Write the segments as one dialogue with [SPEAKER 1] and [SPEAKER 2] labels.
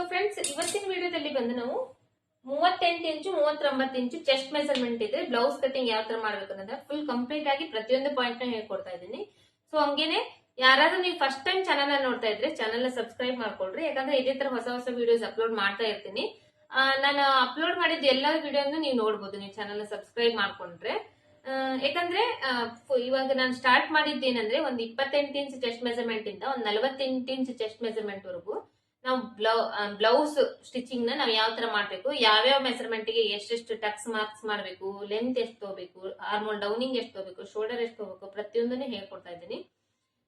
[SPEAKER 1] So friends ಇವತ್ತಿನ ವಿಡಿಯೋದಲ್ಲಿ ಬಂದು ನಾವು ಮೂವತ್ತೆಂಟು ಇಂಚು, ಮೂವತ್ತೊಂಬತ್ತು ಇಂಚು ಚೆಸ್ಟ್ ಮೆಜರ್ಮೆಂಟ್ ಇದೆ. ಬ್ಲೌಸ್ ಕಟಿಂಗ್ ಯಾವ ತರ ಮಾಡ್ಬೇಕು ಫುಲ್ ಕಂಪ್ಲೀಟ್ ಆಗಿ ಪ್ರತಿಯೊಂದು ಪಾಯಿಂಟ್ನ ಹೇಳ್ಕೊಡ್ತಾ ಇದ್ದೀನಿ. ಸೊ ಹಂಗೇನೆ ಯಾರಾದ್ರೂ ನೀವು ಫಸ್ಟ್ ಟೈಮ್ ಚಾನಲ್ ನೋಡ್ತಾ ಇದ್ರೆ ಚಾನಲ್ ಸಬ್ಸ್ಕ್ರೈಬ್ ಮಾಡ್ಕೊಳ್ರಿ. ಯಾಕಂದ್ರೆ ಇದೇ ತರ ಹೊಸ ಹೊಸ ವಿಡಿಯೋಸ್ ಅಪ್ಲೋಡ್ ಮಾಡ್ತಾ ಇರ್ತೀನಿ. ನಾನು ಅಪ್ಲೋಡ್ ಮಾಡಿದ ಎಲ್ಲ ವಿಡಿಯೋನು ನೀವು ನೋಡ್ಬೋದು. ನೀವು ಚಾನಲ್ ಸಬ್ಸ್ಕ್ರೈಬ್ ಮಾಡ್ಕೊಂಡ್ರೆ. ಯಾಕಂದ್ರೆ ಇವಾಗ ನಾನು ಸ್ಟಾರ್ಟ್ ಮಾಡಿದ್ದೇನಂದ್ರೆ ಒಂದು ಇಪ್ಪತ್ತೆಂಟು ಇಂಚ್ ಚೆಸ್ಟ್ ಮೆಜರ್ಮೆಂಟ್ ಇಂದ ಒಂದು ನಲವತ್ತೆಂಟು ಇಂಚ್ ಚೆಸ್ಟ್ ಮೆಜರ್ಮೆಂಟ್ ವರೆಗೂ ನಾವು ಬ್ಲೌ ಬ್ಲೌಸ್ ಸ್ಟಿಚಿಂಗ್ನ ನಾವು ಯಾವ ತರ ಮಾಡ್ಬೇಕು? ಯಾವ್ಯಾವ ಮೆಸರ್ಮೆಂಟ್ಗೆ ಎಷ್ಟೆಷ್ಟು ಟಕ್ಸ್ ಮಾರ್ಕ್ಸ್ ಮಾಡ್ಬೇಕು? ಲೆಂತ್ ಎಷ್ಟು ತಗೋಬೇಕು? ಆರ್ಮೋಲ್ ಡೌನಿಂಗ್ ಎಷ್ಟು ತಗೋಬೇಕು? ಶೋಲ್ಡರ್ ಎಷ್ಟು ತಗೋಬೇಕು? ಪ್ರತಿಯೊಂದನ್ನು ಹೇಳ್ಕೊಡ್ತಾ ಇದ್ದೀನಿ.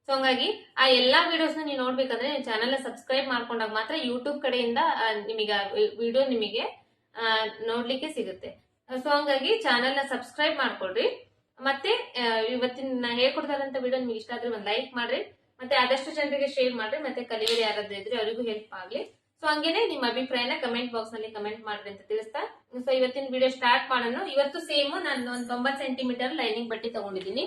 [SPEAKER 1] ಸೊ ಹಂಗಾಗಿ ಆ ಎಲ್ಲಾ ವಿಡಿಯೋಸ್ ನೀವು ನೋಡ್ಬೇಕಂದ್ರೆ ಚಾನಲ್ ಸಬ್ಸ್ಕ್ರೈಬ್ ಮಾಡ್ಕೊಂಡಾಗ ಮಾತ್ರ ಯೂಟ್ಯೂಬ್ ಕಡೆಯಿಂದ ನಿಮಗೆ ವಿಡಿಯೋ ನಿಮಗೆ ನೋಡ್ಲಿಕ್ಕೆ ಸಿಗುತ್ತೆ. ಸೊ ಹಂಗಾಗಿ ಚಾನಲ್ನ ಸಬ್ಸ್ಕ್ರೈಬ್ ಮಾಡ್ಕೊಳ್ರಿ. ಮತ್ತೆ ಇವತ್ತಿನ ಹೇಳ್ಕೊಡ್ತಾರಂತ ವಿಡಿಯೋ ನಿಮ್ಗೆ ಇಷ್ಟ ಆದ್ರೆ ಒಂದು ಲೈಕ್ ಮಾಡ್ರಿ. ಮತ್ತೆ ಆದಷ್ಟು ಜನರಿಗೆ ಶೇರ್ ಮಾಡ್ರಿ, ಮತ್ತೆ ಕಲಿಯೋರು ಯಾರಾದ್ರೂ ಇದ್ರೆ ಅವರಿಗೂ ಹೆಲ್ಪ್ ಆಗ್ಲಿ. ಸೊ ಹಂಗೇನೆ ನಿಮ್ಮ ಅಭಿಪ್ರಾಯನ ಕಮೆಂಟ್ ಬಾಕ್ಸ್ನಲ್ಲಿ ಕಮೆಂಟ್ ಮಾಡ್ರಿ ಅಂತ ತಿಳಿಸ್ತಾ. ಸೊ ಇವತ್ತಿನ ವಿಡಿಯೋ ಸ್ಟಾರ್ಟ್ ಮಾಡೋಣ. ಇವತ್ತು ಸೇಮ್ ನಾನು ಒಂದು ತೊಂಬತ್ ಸೆಂಟಿಮೀಟರ್ ಲೈನಿಂಗ್ ಬಟ್ಟೆ ತಗೊಂಡಿದ್ದೀನಿ.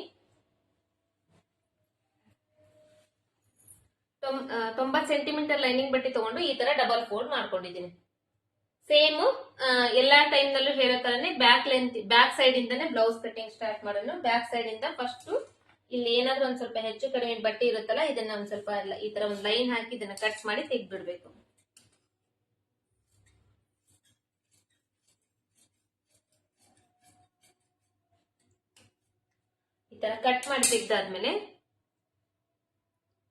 [SPEAKER 1] ತೊಂಬತ್ ಸೆಂಟಿಮೀಟರ್ ಲೈನಿಂಗ್ ಬಟ್ಟೆ ತಗೊಂಡು ಈ ತರ ಡಬಲ್ ಫೋಲ್ಡ್ ಮಾಡ್ಕೊಂಡಿದ್ದೀನಿ. ಸೇಮ್ ಎಲ್ಲಾ ಟೈಮ್ ನಲ್ಲೂ ಹೇಳೋ ತರನೇ ಬ್ಯಾಕ್ ಲೆಂತ್ ಬ್ಯಾಕ್ ಸೈಡ್ ಇಂದಾನೆ ಬ್ಲೌಸ್ ಕಟಿಂಗ್ ಸ್ಟಾರ್ಟ್ ಮಾಡೋಣ. ಬ್ಯಾಕ್ ಸೈಡ್ ಇಂದ ಫಸ್ಟ್ ಇಲ್ಲಿ ಏನಾದ್ರೂ ಒಂದ್ ಸ್ವಲ್ಪ ಹೆಚ್ಚು ಕಡಿಮೆ ಬಟ್ಟೆ ಇರುತ್ತಲ್ಲ, ಇದನ್ನ ಒಂದ್ ಸ್ವಲ್ಪ ಈ ತರ ಒಂದ್ ಲೈನ್ ಹಾಕಿ ಇದನ್ನ ಕಟ್ ಮಾಡಿ ತೆಗ್ದ್ಬಿಡ್ಬೇಕು. ಈ ತರ ಕಟ್ ಮಾಡಿ ತೆಗ್ದಾದ್ಮೇಲೆ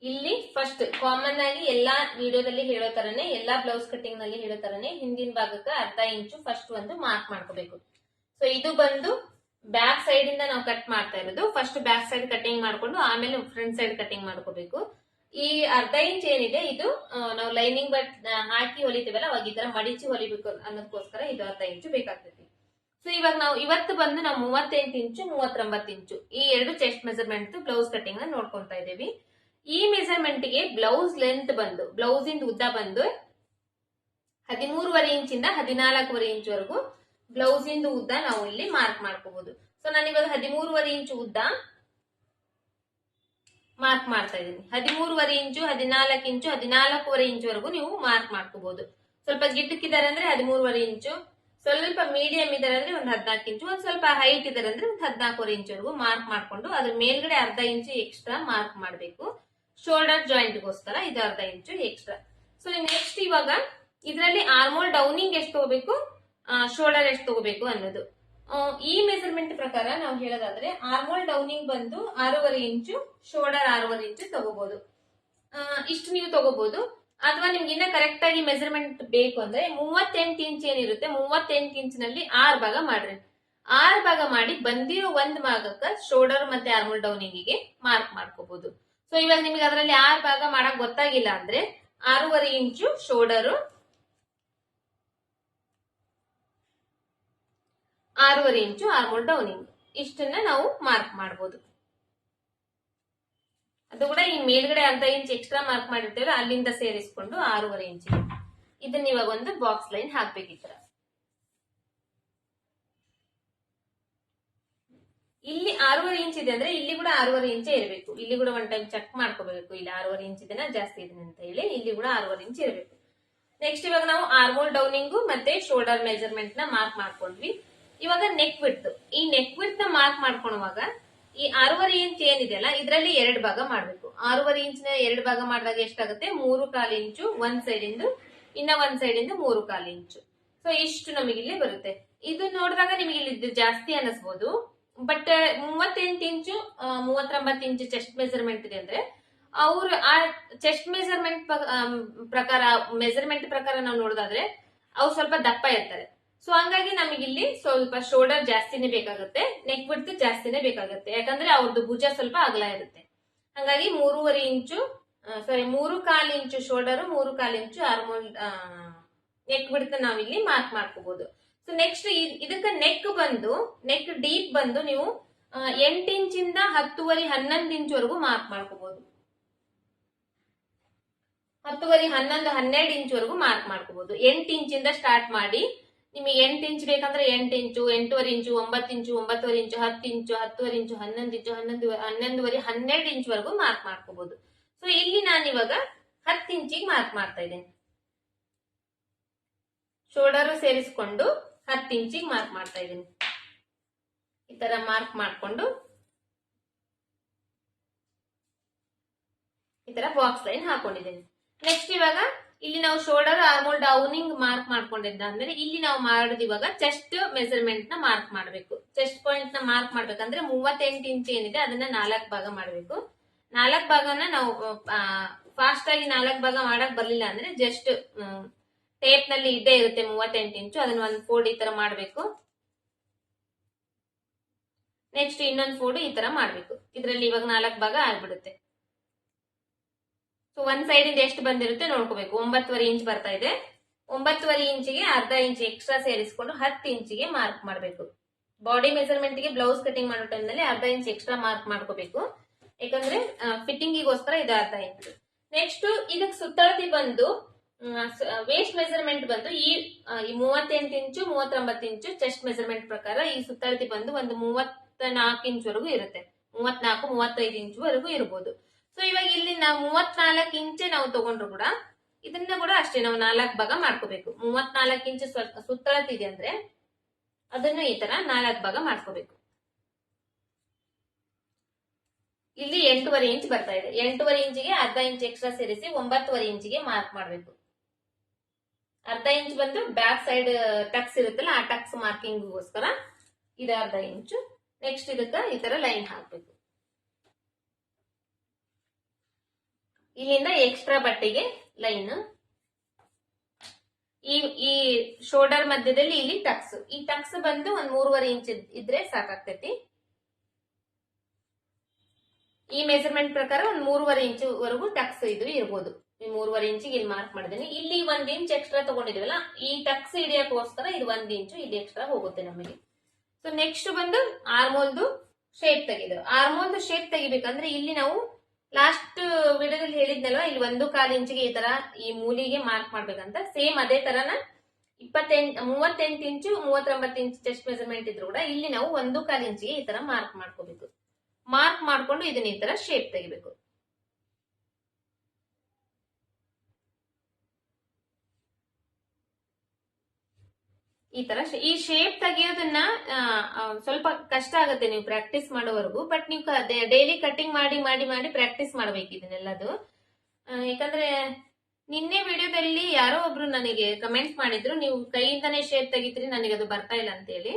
[SPEAKER 1] ಇಲ್ಲಿ ಫಸ್ಟ್ ಕಾಮನ್ ಆಗಿ ಎಲ್ಲಾ ವಿಡಿಯೋದಲ್ಲಿ ಹೇಳೋ ತರನೇ, ಎಲ್ಲಾ ಬ್ಲೌಸ್ ಕಟಿಂಗ್ನಲ್ಲಿ ಹೇಳೋ ತರನೇ ಹಿಂದಿನ ಭಾಗಕ್ಕೆ ಅರ್ಧ ಇಂಚು ಫಸ್ಟ್ ಒಂದು ಮಾರ್ಕ್ ಮಾಡ್ಕೋಬೇಕು. ಸೊ ಇದು ಬಂದು ಬ್ಯಾಕ್ ಸೈಡ್ ಇಂದ ನಾವು ಕಟ್ ಮಾಡ್ತಾ ಇರೋದು. ಫಸ್ಟ್ ಬ್ಯಾಕ್ ಸೈಡ್ ಕಟಿಂಗ್ ಮಾಡ್ಕೊಂಡು, ಆಮೇಲೆ ಫ್ರಂಟ್ ಸೈಡ್ ಕಟಿಂಗ್ ಮಾಡ್ಕೋಬೇಕು. ಈ ಅರ್ಧ ಇಂಚ್ ಏನಿದೆ, ಇದು ನಾವು ಲೈನಿಂಗ್ ಬಟ್ ಹಾಕಿ ಹೊಲಿತೀವಲ್ಲ, ಅವಾಗ ಈ ತರ ಮಡಿಚಿ ಹೊಲಿಬೇಕು ಅನ್ನೋದಕ್ಕೋಸ್ಕರ ಇದು ಅರ್ಧ ಇಂಚು ಬೇಕಾಗ್ತೈತಿ. ಸೊ ಇವಾಗ ನಾವು, ಇವತ್ತು ಬಂದು ನಾವು ಮೂವತ್ತೆಂಟು ಇಂಚು ಮೂವತ್ತೊಂಬತ್ತು ಇಂಚು ಈ ಎರಡು ಚೆಸ್ಟ್ ಮೆಜರ್ಮೆಂಟ್ ಬ್ಲೌಸ್ ಕಟಿಂಗ್ನ ನೋಡ್ಕೊಂತಾ ಇದೀವಿ ಈ ಮೆಜರ್ಮೆಂಟ್ಗೆ ಬ್ಲೌಸ್ ಲೆಂತ್ ಬಂದು ಬ್ಲೌಸ್ ಇಂದ ಉದ್ದ ಬಂದು ಹದಿಮೂರುವರೆ ಇಂಚಿಂದ ಹದಿನಾಲ್ಕೂವರೆ ಇಂಚ್ ವರೆಗೂ ಬ್ಲೌಸ್ ಇಂದ ಉದ್ದ ನಾವು ಇಲ್ಲಿ ಮಾರ್ಕ್ ಮಾಡ್ಕೋಬಹುದು ಸೊ ನಾನು ಇವಾಗ ಹದಿಮೂರುವರೆ ಇಂಚು ಉದ್ದ ಮಾರ್ಕ್ ಮಾಡ್ತಾ ಇದ್ದೀನಿ. ಹದಿಮೂರುವರೆ ಇಂಚು, ಹದಿನಾಲ್ಕು ಇಂಚು, ಹದಿನಾಲ್ಕೂವರೆ ಇಂಚು ವರೆಗೂ ನೀವು ಮಾರ್ಕ್ ಮಾಡ್ಕೋಬಹುದು ಸ್ವಲ್ಪ ಗಿಟ್ಟಕ್ಕಿದ್ದಾರೆ ಅಂದ್ರೆ ಹದಿಮೂರುವರೆ ಇಂಚು, ಸ್ವಲ್ಪ ಮೀಡಿಯಂ ಇದಾರೆ ಅಂದ್ರೆ ಒಂದು ಹದಿನಾಲ್ಕು ಇಂಚು, ಒಂದ್ ಸ್ವಲ್ಪ ಹೈಟ್ ಇದಾರೆ ಅಂದ್ರೆ ಒಂದು ಹದಿನಾಲ್ಕೂವರೆ ಇಂಚ್ ವರೆಗೂ ಮಾರ್ಕ್ ಮಾಡ್ಕೊಂಡು ಅದ್ರ ಮೇಲ್ಗಡೆ ಅರ್ಧ ಇಂಚು ಎಕ್ಸ್ಟ್ರಾ ಮಾರ್ಕ್ ಮಾಡಬೇಕು. ಶೋಲ್ಡರ್ ಜಾಯಿಂಟ್ಗೋಸ್ಕರ ಇದು ಅರ್ಧ ಇಂಚು ಎಕ್ಸ್ಟ್ರಾ ಸೊ ನೆಕ್ಸ್ಟ್ ಇವಾಗ ಇದರಲ್ಲಿ ಆರ್ಮೋಲ್ ಡೌನಿಂಗ್ ಎಷ್ಟು ತಗೋಬೇಕು? ಶೋಲ್ಡರ್ ಎಷ್ಟು ತಗೋಬೇಕು ಅನ್ನೋದು. ಈ ಮೆಸರ್ಮೆಂಟ್ ಪ್ರಕಾರ ನಾವು ಹೇಳೋದಾದ್ರೆ ಆರ್ಮೋಲ್ ಡೌನಿಂಗ್ ಬಂದು ಆರೂವರೆ ಇಂಚು ಶೋಲ್ಡರ್ ಆರೂವರೆ ಇಂಚು ತಗೋಬಹುದು ಇಷ್ಟು ನೀವು ತಗೋಬಹುದು ಅಥವಾ ನಿಮ್ಗೆ ಇನ್ನ ಕರೆಕ್ಟ್ ಆಗಿ ಮೆಸರ್ಮೆಂಟ್ ಬೇಕು ಅಂದ್ರೆ ಮೂವತ್ತೆಂಟು ಇಂಚ್ ಏನಿರುತ್ತೆ, ಮೂವತ್ತೆಂಟು ಇಂಚ್ನಲ್ಲಿ ಆರ್ ಭಾಗ ಮಾಡ್ರಿ. ಆರ್ ಭಾಗ ಮಾಡಿ ಬಂದಿರೋ ಒಂದ್ ಭಾಗಕ್ಕ ಶೋಲ್ಡರ್ ಮತ್ತೆ ಆರ್ಮೋಲ್ ಡೌನಿಂಗಿಗೆ ಮಾರ್ಕ್ ಮಾಡ್ಕೋಬಹುದು ಸೊ ಇವಾಗ ನಿಮ್ಗೆ ಅದರಲ್ಲಿ ಆರ್ ಭಾಗ ಮಾಡಕ್ ಗೊತ್ತಾಗಿಲ್ಲ ಅಂದ್ರೆ ಆರೂವರೆ ಇಂಚು ಶೋಲ್ಡರು ಆರೂವರೆ ಇಂಚು ಆರ್ಮೋಲ್ ಡೌನಿಂಗ್ ಇಷ್ಟನ್ನ ನಾವು ಮಾರ್ಕ್ ಮಾಡಬಹುದು ಅದು ಕೂಡ ಈ ಮೇಲ್ಗಡೆ ಅರ್ಧ ಇಂಚ್ ಎಕ್ಸ್ಟ್ರಾ ಮಾರ್ಕ್ ಮಾಡಿರ್ತೇವೆ ಅಲ್ಲಿಂದ ಸೇರಿಸ್ಕೊಂಡು ಆರೂವರೆ ಇಂಚ್ ಇದನ್ನ ಇವಾಗ ಒಂದು ಬಾಕ್ಸ್ ಲೈನ್ ಹಾಕ್ಬೇಕು ಇಲ್ಲಿ ಆರೂವರೆ ಇಂಚ್ ಇದೆ ಅಂದ್ರೆ ಇಲ್ಲಿ ಕೂಡ ಆರೂವರೆ ಇಂಚ್ ಇರಬೇಕು. ಇಲ್ಲಿ ಕೂಡ ಒನ್ ಟೈಮ್ ಚೆಕ್ ಮಾಡ್ಕೋಬೇಕು. ಇಲ್ಲಿ ಆರೂವರೆ ಇಂಚ್ ಇದೆನಾ, ಜಾಸ್ತಿ ಇದೆ ಅಂತ ಹೇಳಿ ಇಲ್ಲಿ ಕೂಡ ಆರೂವರೆ ಇಂಚ್ ಇರಬೇಕು. ನೆಕ್ಸ್ಟ್ ಇವಾಗ ನಾವು ಆರ್ಮೋಲ್ ಡೌನಿಂಗು ಮತ್ತೆ ಶೋಲ್ಡರ್ ಮೆಜರ್ಮೆಂಟ್ನ ಮಾರ್ಕ್ ಮಾಡ್ಕೊಂಡ್ವಿ. ಇವಾಗ ನೆಕ್ ವಿಡ್ತ್ ಈ ನೆಕ್ ವಿಡ್ತ್ ಮಾರ್ಕ್ ಮಾಡ್ಕೊಳ್ಳುವಾಗ ಈ ಆರೂವರೆ ಇಂಚ್ ಏನಿದೆಯಲ್ಲ, ಇದರಲ್ಲಿ ಎರಡು ಭಾಗ ಮಾಡಬೇಕು. ಆರೂವರೆ ಇಂಚ್ನ ಎರಡು ಭಾಗ ಮಾಡಿದಾಗ ಎಷ್ಟಾಗುತ್ತೆ? ಮೂರು ಕಾಲು ಇಂಚು ಒಂದ್ ಸೈಡ್ ಇಂದು ಇನ್ನ ಒಂದ್ ಸೈಡ್ ಇಂದ ಮೂರು ಕಾಲು ಇಂಚು ಸೊ ಇಷ್ಟು ನಮಗೆ ಇಲ್ಲಿ ಬರುತ್ತೆ. ಇದು ನೋಡಿದಾಗ ನಿಮಗೆ ಇಲ್ಲಿ ಜಾಸ್ತಿ ಅನಿಸ್ಬೋದು. ಬಟ್ ಮೂವತ್ತೆಂಟು ಇಂಚು ಮೂವತ್ತೊಂಬತ್ ಮೂವತ್ತೊಂಬತ್ತು ಇಂಚು ಚೆಸ್ಟ್ ಮೆಜರ್ಮೆಂಟ್ ಇದೆ ಅಂದ್ರೆ, ಅವ್ರು ಆ ಚೆಸ್ಟ್ ಮೆಜರ್ಮೆಂಟ್ ಪ್ರಕಾರ ಮೆಜರ್ಮೆಂಟ್ ಪ್ರಕಾರ ನಾವು ನೋಡೋದಾದ್ರೆ, ಅವ್ರು ಸ್ವಲ್ಪ ದಪ್ಪ ಇರ್ತಾರೆ. ಸೊ ಹಂಗಾಗಿ ನಮಗಿಲ್ಲಿ ಸ್ವಲ್ಪ ಶೋಲ್ಡರ್ ಜಾಸ್ತಿನೇ ಬೇಕಾಗುತ್ತೆ ನೆಕ್ ಬಿಡ್ತು ಜಾಸ್ತಿನೇ ಬೇಕಾಗುತ್ತೆ. ಯಾಕಂದ್ರೆ ಅವ್ರದ್ದು ಭುಜ ಸ್ವಲ್ಪ ಅಗಲ ಇರುತ್ತೆ. ಹಂಗಾಗಿ ಮೂರುವರೆ ಇಂಚು ಸಾರಿ ಮೂರು ಕಾಲು ಇಂಚು ಶೋಲ್ಡರ್ ಮೂರು ಕಾಲು ಇಂಚು ಆರ್ಮೋಲ್ ನೆಕ್ ಬಿಡ್ತು ನಾವಿಲ್ಲಿ ಮಾರ್ಕ್ ಮಾಡ್ಕೋಬಹುದು ಸೊ ನೆಕ್ಸ್ಟ್ ಇದಕ್ಕೆ ನೆಕ್ ಬಂದು ನೆಕ್ ಡೀಪ್ ಬಂದು ನೀವು ಎಂಟು ಇಂಚಿಂದ ಹತ್ತುವರೆ, ಹನ್ನೊಂದು ಇಂಚ್ವರೆಗೂ ಮಾರ್ಕ್ ಮಾಡ್ಕೋಬಹುದು ಹತ್ತುವರೆ, ಹನ್ನೊಂದು, ಹನ್ನೆರಡು ಇಂಚ್ವರೆಗೂ ಮಾರ್ಕ್ ಮಾಡ್ಕೋಬಹುದು ಎಂಟು ಇಂಚಿಂದ ಸ್ಟಾರ್ಟ್ ಮಾಡಿ ನಿಮಗೆ ಎಂಟು ಇಂಚ್ ಬೇಕಂದ್ರೆ ಎಂಟು ಇಂಚು, ಎಂಟೂವರೆ ಇಂಚು, ಒಂಬತ್ತು ಇಂಚು, ಒಂಬತ್ತುವರೆ ಇಂಚು, ಹತ್ತು ಇಂಚು, ಹತ್ತುವರೆ ಇಂಚು, ಹನ್ನೊಂದು ಇಂಚು, ಹನ್ನೊಂದು, ಹನ್ನೊಂದುವರೆ, ಹನ್ನೆರಡು ಇಂಚ್ವರೆಗೂ ಮಾರ್ಕ್ ಮಾಡ್ಕೋಬಹುದು ಸೊ ಇಲ್ಲಿ ನಾನು ಇವಾಗ ಹತ್ತು ಇಂಚಿಗೆ ಮಾರ್ಕ್ ಮಾಡ್ತಾ ಇದ್ದೇನೆ. ಶೋಲ್ಡರ್ ಸೇರಿಸ್ಕೊಂಡು ಹತ್ತು ಇಂಚಿಗೆ ಮಾರ್ಕ್ ಮಾಡ್ತಾ ಇದ್ದೀನಿ. ಈ ತರ ಮಾರ್ಕ್ ಮಾಡಿಕೊಂಡು ಈ ತರ ಬಾಕ್ಸ್ ಲೈನ್ ಹಾಕೊಂಡಿದ್ದೀನಿ. ನೆಕ್ಸ್ಟ್ ಇವಾಗ ಇಲ್ಲಿ ನಾವು ಶೋಲ್ಡರ್ ಆರ್ಮೋಲ್ ಡೌನಿಂಗ್ ಮಾರ್ಕ್ ಮಾಡ್ಕೊಂಡಿದ್ದಾದ್ಮೇಲೆ ಇಲ್ಲಿ ನಾವು ಮಾಡೋದು ಇವಾಗ ಚೆಸ್ಟ್ ಮೆಸರ್ಮೆಂಟ್ನ ಮಾರ್ಕ್ ಮಾಡಬೇಕು. ಚೆಸ್ಟ್ ಪಾಯಿಂಟ್ನ ಮಾರ್ಕ್ ಮಾಡ್ಬೇಕಂದ್ರೆ ಮೂವತ್ತೆಂಟು ಇಂಚ್ ಏನಿದೆ ಅದನ್ನ ನಾಲ್ಕು ಭಾಗ ಮಾಡಬೇಕು. ನಾಲ್ಕು ಭಾಗನ ನಾವು ಫಾಸ್ಟ್ ಆಗಿ ನಾಲ್ಕು ಭಾಗ ಮಾಡಕ್ ಬರ್ಲಿಲ್ಲ ಅಂದ್ರೆ ಜಸ್ಟ್ ಟೇಪ್ನಲ್ಲಿ ಇದ್ದೇ ಇರುತ್ತೆ ಮೂವತ್ತೆಂಟು ಇಂಚು. ಅದನ್ನ ಒಂದು ಫೋಲ್ಡ್ ಈ ತರ ಮಾಡಬೇಕು. ನೆಕ್ಸ್ಟ್ ಇನ್ನೊಂದು ಫೋಲ್ಡ್ ಈ ತರ ಮಾಡಬೇಕು. ಇದ್ರಲ್ಲಿ ಇವಾಗ ನಾಲ್ಕು ಭಾಗ ಆಗ್ಬಿಡುತ್ತೆ. ಸೊ ಒಂದ್ ಸೈಡ್ ಇಂದ ಎಷ್ಟು ಬಂದಿರುತ್ತೆ ನೋಡ್ಕೋಬೇಕು. ಒಂಬತ್ತುವರೆ ಇಂಚ್ ಬರ್ತಾ ಇದೆ. ಒಂಬತ್ತುವರೆ ಇಂಚಿಗೆ ಅರ್ಧ ಇಂಚ್ ಎಕ್ಸ್ಟ್ರಾ ಸೇರಿಸಿಕೊಂಡು ಹತ್ತು ಇಂಚಿಗೆ ಮಾರ್ಕ್ ಮಾಡಬೇಕು. ಬಾಡಿ ಮೆಜರ್ಮೆಂಟ್ಗೆ ಬ್ಲೌಸ್ ಕಟಿಂಗ್ ಮಾಡೋ ಟೈಮ್ನಲ್ಲಿ ಅರ್ಧ ಇಂಚ್ ಎಕ್ಸ್ಟ್ರಾ ಮಾರ್ಕ್ ಮಾಡ್ಕೋಬೇಕು. ಯಾಕಂದ್ರೆ ಫಿಟ್ಟಿಂಗಿಗೋಸ್ಕರ ಇದು ಅರ್ಧ ಇಂಚ್. ನೆಕ್ಸ್ಟ್ ಇದಕ್ಕೆ ಸುತ್ತಳತಿ ಬಂದು ವೇಸ್ಟ್ ಮೆಜರ್ಮೆಂಟ್ ಬಂದು ಈ ಮೂವತ್ತೆಂಟು ಇಂಚು, ಮೂವತ್ತೊಂಬತ್ತು ಇಂಚು ಚೆಸ್ಟ್ ಮೆಜರ್ಮೆಂಟ್ ಪ್ರಕಾರ ಈ ಸುತ್ತಳತಿ ಬಂದು ಒಂದು ಮೂವತ್ತ ನಾಲ್ಕು ಇಂಚ್ ವರೆಗೂ ಇರುತ್ತೆ. ಮೂವತ್ನಾಲ್ಕು, ಮೂವತ್ತೈದು ಇಂಚ್ ವರೆಗೂ ಇರ್ಬೋದು. ಸೊ ಇವಾಗ ಇಲ್ಲಿ ನಾವು ಮೂವತ್ನಾಲ್ಕು ಇಂಚೆ ನಾವು ತಗೊಂಡ್ರು ಕೂಡ ಇದನ್ನ ಕೂಡ ಅಷ್ಟೇ ನಾವು ನಾಲ್ಕು ಭಾಗ ಮಾಡ್ಕೋಬೇಕು. ಮೂವತ್ನಾಲ್ಕು ಇಂಚು ಸುತ್ತಳತಿದೆ ಅಂದ್ರೆ ಅದನ್ನು ಈ ತರ ನಾಲ್ಕು ಭಾಗ ಮಾಡ್ಕೋಬೇಕು. ಇಲ್ಲಿ ಎಂಟೂವರೆ ಇಂಚ್ ಬರ್ತಾ ಇದೆ. ಎಂಟೂವರೆ ಇಂಚಿಗೆ ಅರ್ಧ ಇಂಚ್ ಎಕ್ಸ್ಟ್ರಾ ಸೇರಿಸಿ ಒಂಬತ್ತುವರೆ ಇಂಚಿಗೆ ಮಾರ್ಕ್ ಮಾಡಬೇಕು. ಅರ್ಧ ಇಂಚ್ ಬಂದು ಬ್ಯಾಕ್ ಸೈಡ್ ಟಕ್ಸ್ ಇರುತ್ತಲ್ಲ ಆ ಟಕ್ಸ್ ಮಾರ್ಕಿಂಗ್ಗೋಸ್ಕರ ಇದು ಅರ್ಧ ಇಂಚು. ನೆಕ್ಸ್ಟ್ ಇದಕ್ಕೆ ಈ ತರ ಲೈನ್ ಹಾಕ್ಬೇಕು. ಇಲ್ಲಿಂದ ಎಕ್ಸ್ಟ್ರಾ ಬಟ್ಟೆಗೆ ಲೈನ್ ಈ ಈ ಶೋಲ್ಡರ್ ಮಧ್ಯದಲ್ಲಿ ಇಲ್ಲಿ ಟಕ್ಸ್ ಈ ಟಕ್ಸ್ ಬಂದು ಒಂದ್ ಮೂರುವರೆ ಇಂಚ್ ಇದ್ರೆ ಸಾಕಾಗ್ತೈತಿ. ಈ ಮೆಜರ್ಮೆಂಟ್ ಪ್ರಕಾರ ಒಂದ್ ಮೂರುವರೆ ಇಂಚ್ ವರೆಗೂ ಟಕ್ಸ್ ಇದು ಇರ್ಬೋದು. ಈ ಮೂರುವರೆ ಇಂಚಿಗೆ ಇಲ್ಲಿ ಮಾರ್ಕ್ ಮಾಡಿದೀನಿ. ಇಲ್ಲಿ ಒಂದ್ ಇಂಚ್ ಎಕ್ಸ್ಟ್ರಾ ತಗೊಂಡಿದೀವಲ್ಲ, ಈ ಟಕ್ಸ್ ಹಿಡಿಯಕ್ಕೋಸ್ಕರ ಇದು ಒಂದ್ ಇಂಚು ಇಲ್ಲಿ ಎಕ್ಸ್ಟ್ರಾ ಹೋಗುತ್ತೆ ನಮಗೆ. ಸೊ ನೆಕ್ಸ್ಟ್ ಬಂದು ಆರ್ಮೋಲ್ದು ಶೇಪ್ ತೆಗೆದ್ರು ಆರ್ಮೋಲ್ದು ಶೇಪ್ ತೆಗಿಬೇಕಂದ್ರೆ ಇಲ್ಲಿ ನಾವು ಲಾಸ್ಟ್ ವಿಡಿಯೋದಲ್ಲಿ ಹೇಳಿದ್ನಲ್ವಾ, ಇಲ್ಲಿ ಒಂದು ಕಾಲು ಇಂಚಿಗೆ ಈ ತರ ಈ ಮೂಲಿಗೆ ಮಾರ್ಕ್ ಮಾಡ್ಬೇಕಂತ. ಸೇಮ್ ಅದೇ ತರನ ಇಪ್ಪತ್ತೆಂಟು, ಮೂವತ್ತೆಂಟು ಇಂಚು ಮೂವತ್ತೊಂಬತ್ತು ಇಂಚು ಚೆಸ್ಟ್ ಮೆಜರ್ಮೆಂಟ್ ಇದ್ರು ಕೂಡ ಇಲ್ಲಿ ನಾವು ಒಂದು ಕಾಲು ಇಂಚಿಗೆ ಈ ತರ ಮಾರ್ಕ್ ಮಾಡ್ಕೋಬೇಕು. ಮಾರ್ಕ್ ಮಾಡ್ಕೊಂಡು ಇದನ್ನ ಈ ತರ ಶೇಪ್ ತೆಗಿಬೇಕು. ಈ ತರ ಈ ಶೇಪ್ ತೆಗಿಯೋದನ್ನ ಸ್ವಲ್ಪ ಕಷ್ಟ ಆಗುತ್ತೆ ನೀವು ಪ್ರಾಕ್ಟೀಸ್ ಮಾಡೋವರೆಗೂ ಬಟ್ ನೀವು ಡೈಲಿ ಕಟಿಂಗ್ ಮಾಡಿ ಮಾಡಿ ಮಾಡಿ ಪ್ರಾಕ್ಟೀಸ್ ಮಾಡ್ಬೇಕು ಇದನ್ನೆಲ್ಲದು. ಯಾಕಂದ್ರೆ ನಿನ್ನೆ ವಿಡಿಯೋದಲ್ಲಿ ಯಾರೋ ಒಬ್ರು ನನಗೆ ಕಮೆಂಟ್ ಮಾಡಿದ್ರು, ನೀವು ಕೈಯಿಂದನೇ ಶೇಪ್ ತೆಗಿತೀರಿ, ನನಗೆ ಅದು ಬರ್ತಾ ಇಲ್ಲ ಅಂತ ಹೇಳಿ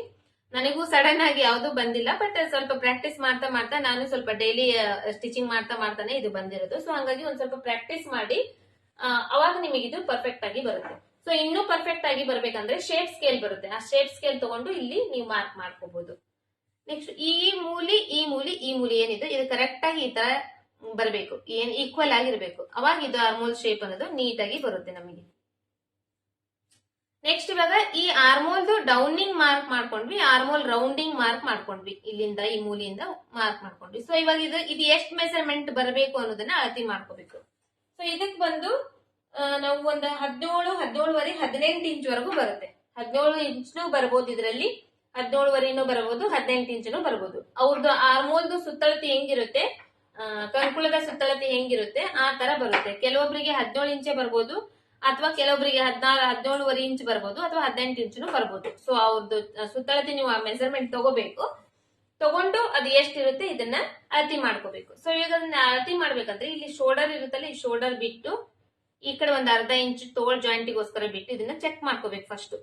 [SPEAKER 1] ನನಗೂ ಸಡನ್ ಆಗಿ ಯಾವ್ದು ಬಂದಿಲ್ಲ ಬಟ್ ಸ್ವಲ್ಪ ಪ್ರಾಕ್ಟೀಸ್ ಮಾಡ್ತಾ ಮಾಡ್ತಾ ನಾನು ಸ್ವಲ್ಪ ಡೈಲಿ ಸ್ಟಿಚಿಂಗ್ ಮಾಡ್ತಾ ಮಾಡ್ತಾನೆ ಇದು ಬಂದಿರೋದು. ಸೊ ಹಂಗಾಗಿ ಒಂದ್ ಸ್ವಲ್ಪ ಪ್ರಾಕ್ಟೀಸ್ ಮಾಡಿ ಅವಾಗ ನಿಮಗೆ ಇದು ಪರ್ಫೆಕ್ಟ್ ಆಗಿ ಬರುತ್ತೆ. ಸೊ ಇನ್ನೂ ಪರ್ಫೆಕ್ಟ್ ಆಗಿ ಬರ್ಬೇಕಂದ್ರೆ ಶೇಪ್ ಸ್ಕೇಲ್ ಬರುತ್ತೆ. ಆ ಶೇಪ್ ಸ್ಕೇಲ್ ತಗೊಂಡು ಇಲ್ಲಿ ನೀವು ಮಾರ್ಕ್ ಮಾಡ್ಕೋಬಹುದು ನೆಕ್ಸ್ಟ್ ಈ ಮೂಲಿ ಈ ಮೂಲಿ ಈ ಮೂಲಿ ಏನಿದೆ, ಇದು ಕರೆಕ್ಟ್ ಆಗಿ ಈ ತರ ಬರಬೇಕು. ಏನ್ ಈಕ್ವಲ್ ಆಗಿರ್ಬೇಕು. ಅವಾಗ ಇದು ಆರ್ಮೋಲ್ ಶೇಪ್ ಅನ್ನೋದು ನೀಟಾಗಿ ಬರುತ್ತೆ ನಮಗೆ. ನೆಕ್ಸ್ಟ್ ಇವಾಗ ಈ ಆರ್ಮೋಲ್ದು ಡೌನಿಂಗ್ ಮಾರ್ಕ್ ಮಾಡ್ಕೊಂಡ್ವಿ ಆರ್ಮೋಲ್ ರೌಂಡಿಂಗ್ ಮಾರ್ಕ್ ಮಾಡ್ಕೊಂಡ್ವಿ. ಇಲ್ಲಿಂದ ಈ ಮೂಲಿಯಿಂದ ಮಾರ್ಕ್ ಮಾಡ್ಕೊಂಡ್ವಿ. ಸೊ ಇವಾಗ ಇದು ಇದು ಎಷ್ಟು ಮೆಸರ್ಮೆಂಟ್ ಬರಬೇಕು ಅನ್ನೋದನ್ನ ಅಳತಿ ಮಾಡ್ಕೋಬೇಕು. ಸೊ ಇದಕ್ ಬಂದು ನಾವು ಒಂದು ಹದಿನೇಳು, ಹದಿನೇಳುವರೆ, ಹದಿನೆಂಟು ಇಂಚ್ ವರೆಗೂ ಬರುತ್ತೆ. ಹದಿನೇಳು ಇಂಚ್ನು ಬರ್ಬೋದು ಇದರಲ್ಲಿ, ಹದಿನೇಳುವರೆನು ಬರಬಹುದು ಹದಿನೆಂಟು ಇಂಚನು ಬರ್ಬೋದು. ಅವ್ರದ್ದು ಆರ್ಮೋಲ್ದು ಸುತ್ತಳತೆ ಹೆಂಗಿರುತ್ತೆ ಕಂಕುಳದ ಸುತ್ತಳತೆ ಹೆಂಗಿರುತ್ತೆ, ಆ ತರ ಬರುತ್ತೆ. ಕೆಲವೊಬ್ಬರಿಗೆ ಹದಿನೇಳು ಇಂಚೆ ಬರ್ಬೋದು, ಅಥವಾ ಕೆಲವೊಬ್ಬರಿಗೆ ಹದಿನಾರು, ಹದಿನೇಳುವರೆ ಇಂಚ್ ಬರ್ಬೋದು, ಅಥವಾ ಹದಿನೆಂಟು ಇಂಚ್ನು ಬರ್ಬೋದು. ಸೊ ಅವ್ರದ್ದು ಸುತ್ತಳತೆ ನೀವು ಆ ಮೆಸರ್ಮೆಂಟ್ ತಗೋಬೇಕು. ತಗೊಂಡು ಅದು ಎಷ್ಟಿರುತ್ತೆ ಇದನ್ನ ಅಳತಿ ಮಾಡ್ಕೋಬೇಕು. ಸೊ ಈಗ ಅದನ್ನ ಅಳತಿ ಮಾಡ್ಬೇಕಂದ್ರೆ ಇಲ್ಲಿ ಶೋಲ್ಡರ್ ಇರುತ್ತಲ್ಲ, ಈ ಶೋಲ್ಡರ್ ಬಿಟ್ಟು ಈ ಕಡೆ ಒಂದ್ ಅರ್ಧ ಇಂಚ್ ತೋಳ್ ಜಾಯಿಂಟಿಗೋಸ್ಕರ ಬಿಟ್ಟು ಇದನ್ನ ಚೆಕ್ ಮಾಡ್ಕೋಬೇಕು ಫಸ್ಟ್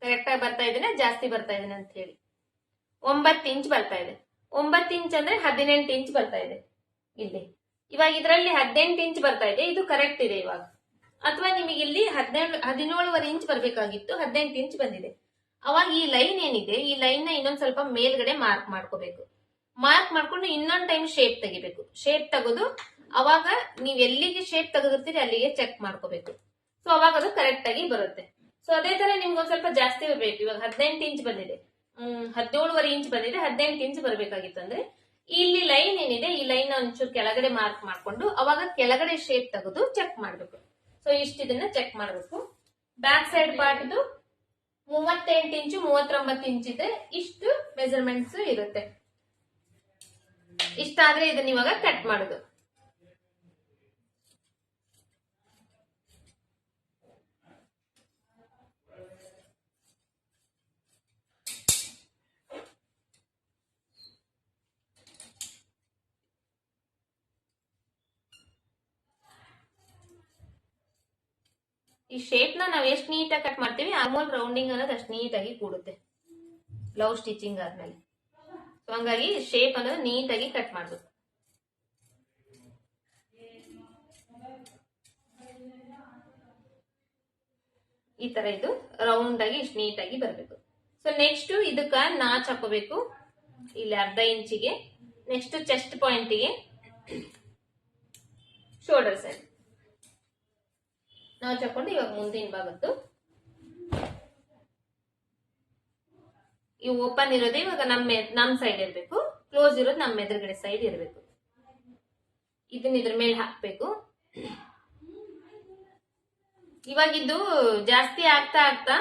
[SPEAKER 1] ಕರೆಕ್ಟ್ ಆಗಿ ಬರ್ತಾ ಇದೆನಾ? ಜಾಸ್ತಿ ಬರ್ತಾ ಇದೆನಾ ಅಂತ ಹೇಳಿ. ಒಂಬತ್ತು ಇಂಚ್ ಬರ್ತಾ ಇದೆ. ಒಂಬತ್ತು ಇಂಚ್ ಅಂದ್ರೆ ಹದಿನೆಂಟು ಇಂಚ್ ಬರ್ತಾ ಇದೆ. ಇಲ್ಲಿ. ಇವಾಗ ಇದರಲ್ಲಿ ಹದಿನೆಂಟು ಇಂಚ್ ಬರ್ತಾ ಇದೆ. ಇದು ಕರೆಕ್ಟ್ ಇದೆ ಇವಾಗ. ಅಥವಾ ನಿಮಗೆ ಇಲ್ಲಿ ಹದಿನೇಳು, ಹದಿನೇಳುವರೆ ಇಂಚ್ ಬರ್ಬೇಕಾಗಿತ್ತು. ಹದಿನೆಂಟು ಇಂಚ್ ಬಂದಿದೆ. ಅವಾಗ ಈ ಲೈನ್ ಏನಿದೆ? ಈ ಲೈನ್ನ ಇನ್ನೊಂದ್ ಸ್ವಲ್ಪ ಮೇಲ್ಗಡೆ ಮಾರ್ಕ್ ಮಾಡ್ಕೋಬೇಕು. ಮಾರ್ಕ್ ಮಾಡ್ಕೊಂಡು ಇನ್ನೊಂದ್ ಟೈಮ್ ಶೇಪ್ ತೆಗಿಬೇಕು. ಶೇಪ್ ತೆಗೆದು ಅವಾಗ ನೀವ್ ಎಲ್ಲಿಗೆ ಶೇಪ್ ತೆಗೆದಿರ್ತೀರಿ ಅಲ್ಲಿಗೆ ಚೆಕ್ ಮಾಡ್ಕೋಬೇಕು. ಸೊ ಅವಾಗ ಅದು ಕರೆಕ್ಟ್ ಆಗಿ ಬರುತ್ತೆ. ಸೊ ಅದೇ ತರ ನಿಮ್ಗೆ ಸ್ವಲ್ಪ ಜಾಸ್ತಿ ಬರ್ಬೇಕು ಇವಾಗ ಹದಿನೆಂಟು ಇಂಚ್ ಬಂದಿದೆ. ಹ್ಮ್, ಹದಿನೇಳುವರೆ ಇಂಚ್ ಬಂದಿದೆ. ಹದಿನೆಂಟು ಇಂಚ್ ಬರ್ಬೇಕಾಗಿತ್ತು ಅಂದ್ರೆ ಇಲ್ಲಿ ಲೈನ್ ಏನಿದೆ, ಈ ಲೈನ್ ಒಂಚೂರು ಕೆಳಗಡೆ ಮಾರ್ಕ್ ಮಾಡ್ಕೊಂಡು ಅವಾಗ ಕೆಳಗಡೆ ಶೇಪ್ ತೆಗೆದು ಚೆಕ್ ಮಾಡ್ಬೇಕು. ಸೊ ಇಷ್ಟು ಇದನ್ನ ಚೆಕ್ ಮಾಡ್ಬೇಕು. ಬ್ಯಾಕ್ ಸೈಡ್ ಪಾರ್ಟ್ದು ಮೂವತ್ತೆಂಟು ಇಂಚು ಮೂವತ್ತೊಂಬತ್ತು ಇಂಚ್ ಇದೆ. ಇಷ್ಟು ಮೆಜರ್ಮೆಂಟ್ಸ್ ಇರುತ್ತೆ. ಇಷ್ಟಾದ್ರೆ ಇದನ್ನ ಇವಾಗ ಕಟ್ ಮಾಡುದು. ಈ ಶೇಪ್ನ ನಾವ್ ಎಷ್ಟು ನೀಟಾಗಿ ಕಟ್ ಮಾಡ್ತೀವಿ ಆಮೂಲ್ ರೌಂಡಿಂಗ್ ಅನ್ನೋದು ಅಷ್ಟು ನೀಟಾಗಿ ಕೂಡುತ್ತೆ. ಬ್ಲೌಸ್ ಸ್ಟಿಚಿಂಗ್ ಆದ್ಮೇಲೆ. ಸೊ ಹಂಗಾಗಿ ಶೇಪ್ ಅನ್ನೋದು ನೀಟಾಗಿ ಕಟ್ ಮಾಡ್ಬೇಕು. ಈ ತರ ಇದು ರೌಂಡ್ ಆಗಿ ಇಷ್ಟು ನೀಟಾಗಿ ಬರಬೇಕು. ಸೊ ನೆಕ್ಸ್ಟ್ ಇದಕ್ಕ ನಾಚ್ ಹಾಕೋಬೇಕು. ಇಲ್ಲಿ ಅರ್ಧ ಇಂಚಿಗೆ. ನೆಕ್ಸ್ಟ್ ಚೆಸ್ಟ್ ಪಾಯಿಂಟಿಗೆ ಶೋಲ್ಡರ್ ಸೈಡ್ ನಾಚ್ ಹಾಕೊಂಡು ಇವಾಗ ಮುಂದಿನ ಭಾಗದ್ದು. ಈ ಓಪನ್ ಇರೋದು ಇವಾಗ ನಮ್ಮ ನಮ್ ಸೈಡ್ ಇರಬೇಕು. ಕ್ಲೋಸ್ ಇರೋದು ನಮ್ಮ ಎದುರುಗಡೆ ಸೈಡ್ ಇರಬೇಕು. ಇದನ್ನ ಇದ್ರ ಮೇಲೆ ಹಾಕ್ಬೇಕು. ಇವಾಗ ಇದು ಜಾಸ್ತಿ ಆಗ್ತಾ ಆಗ್ತಾ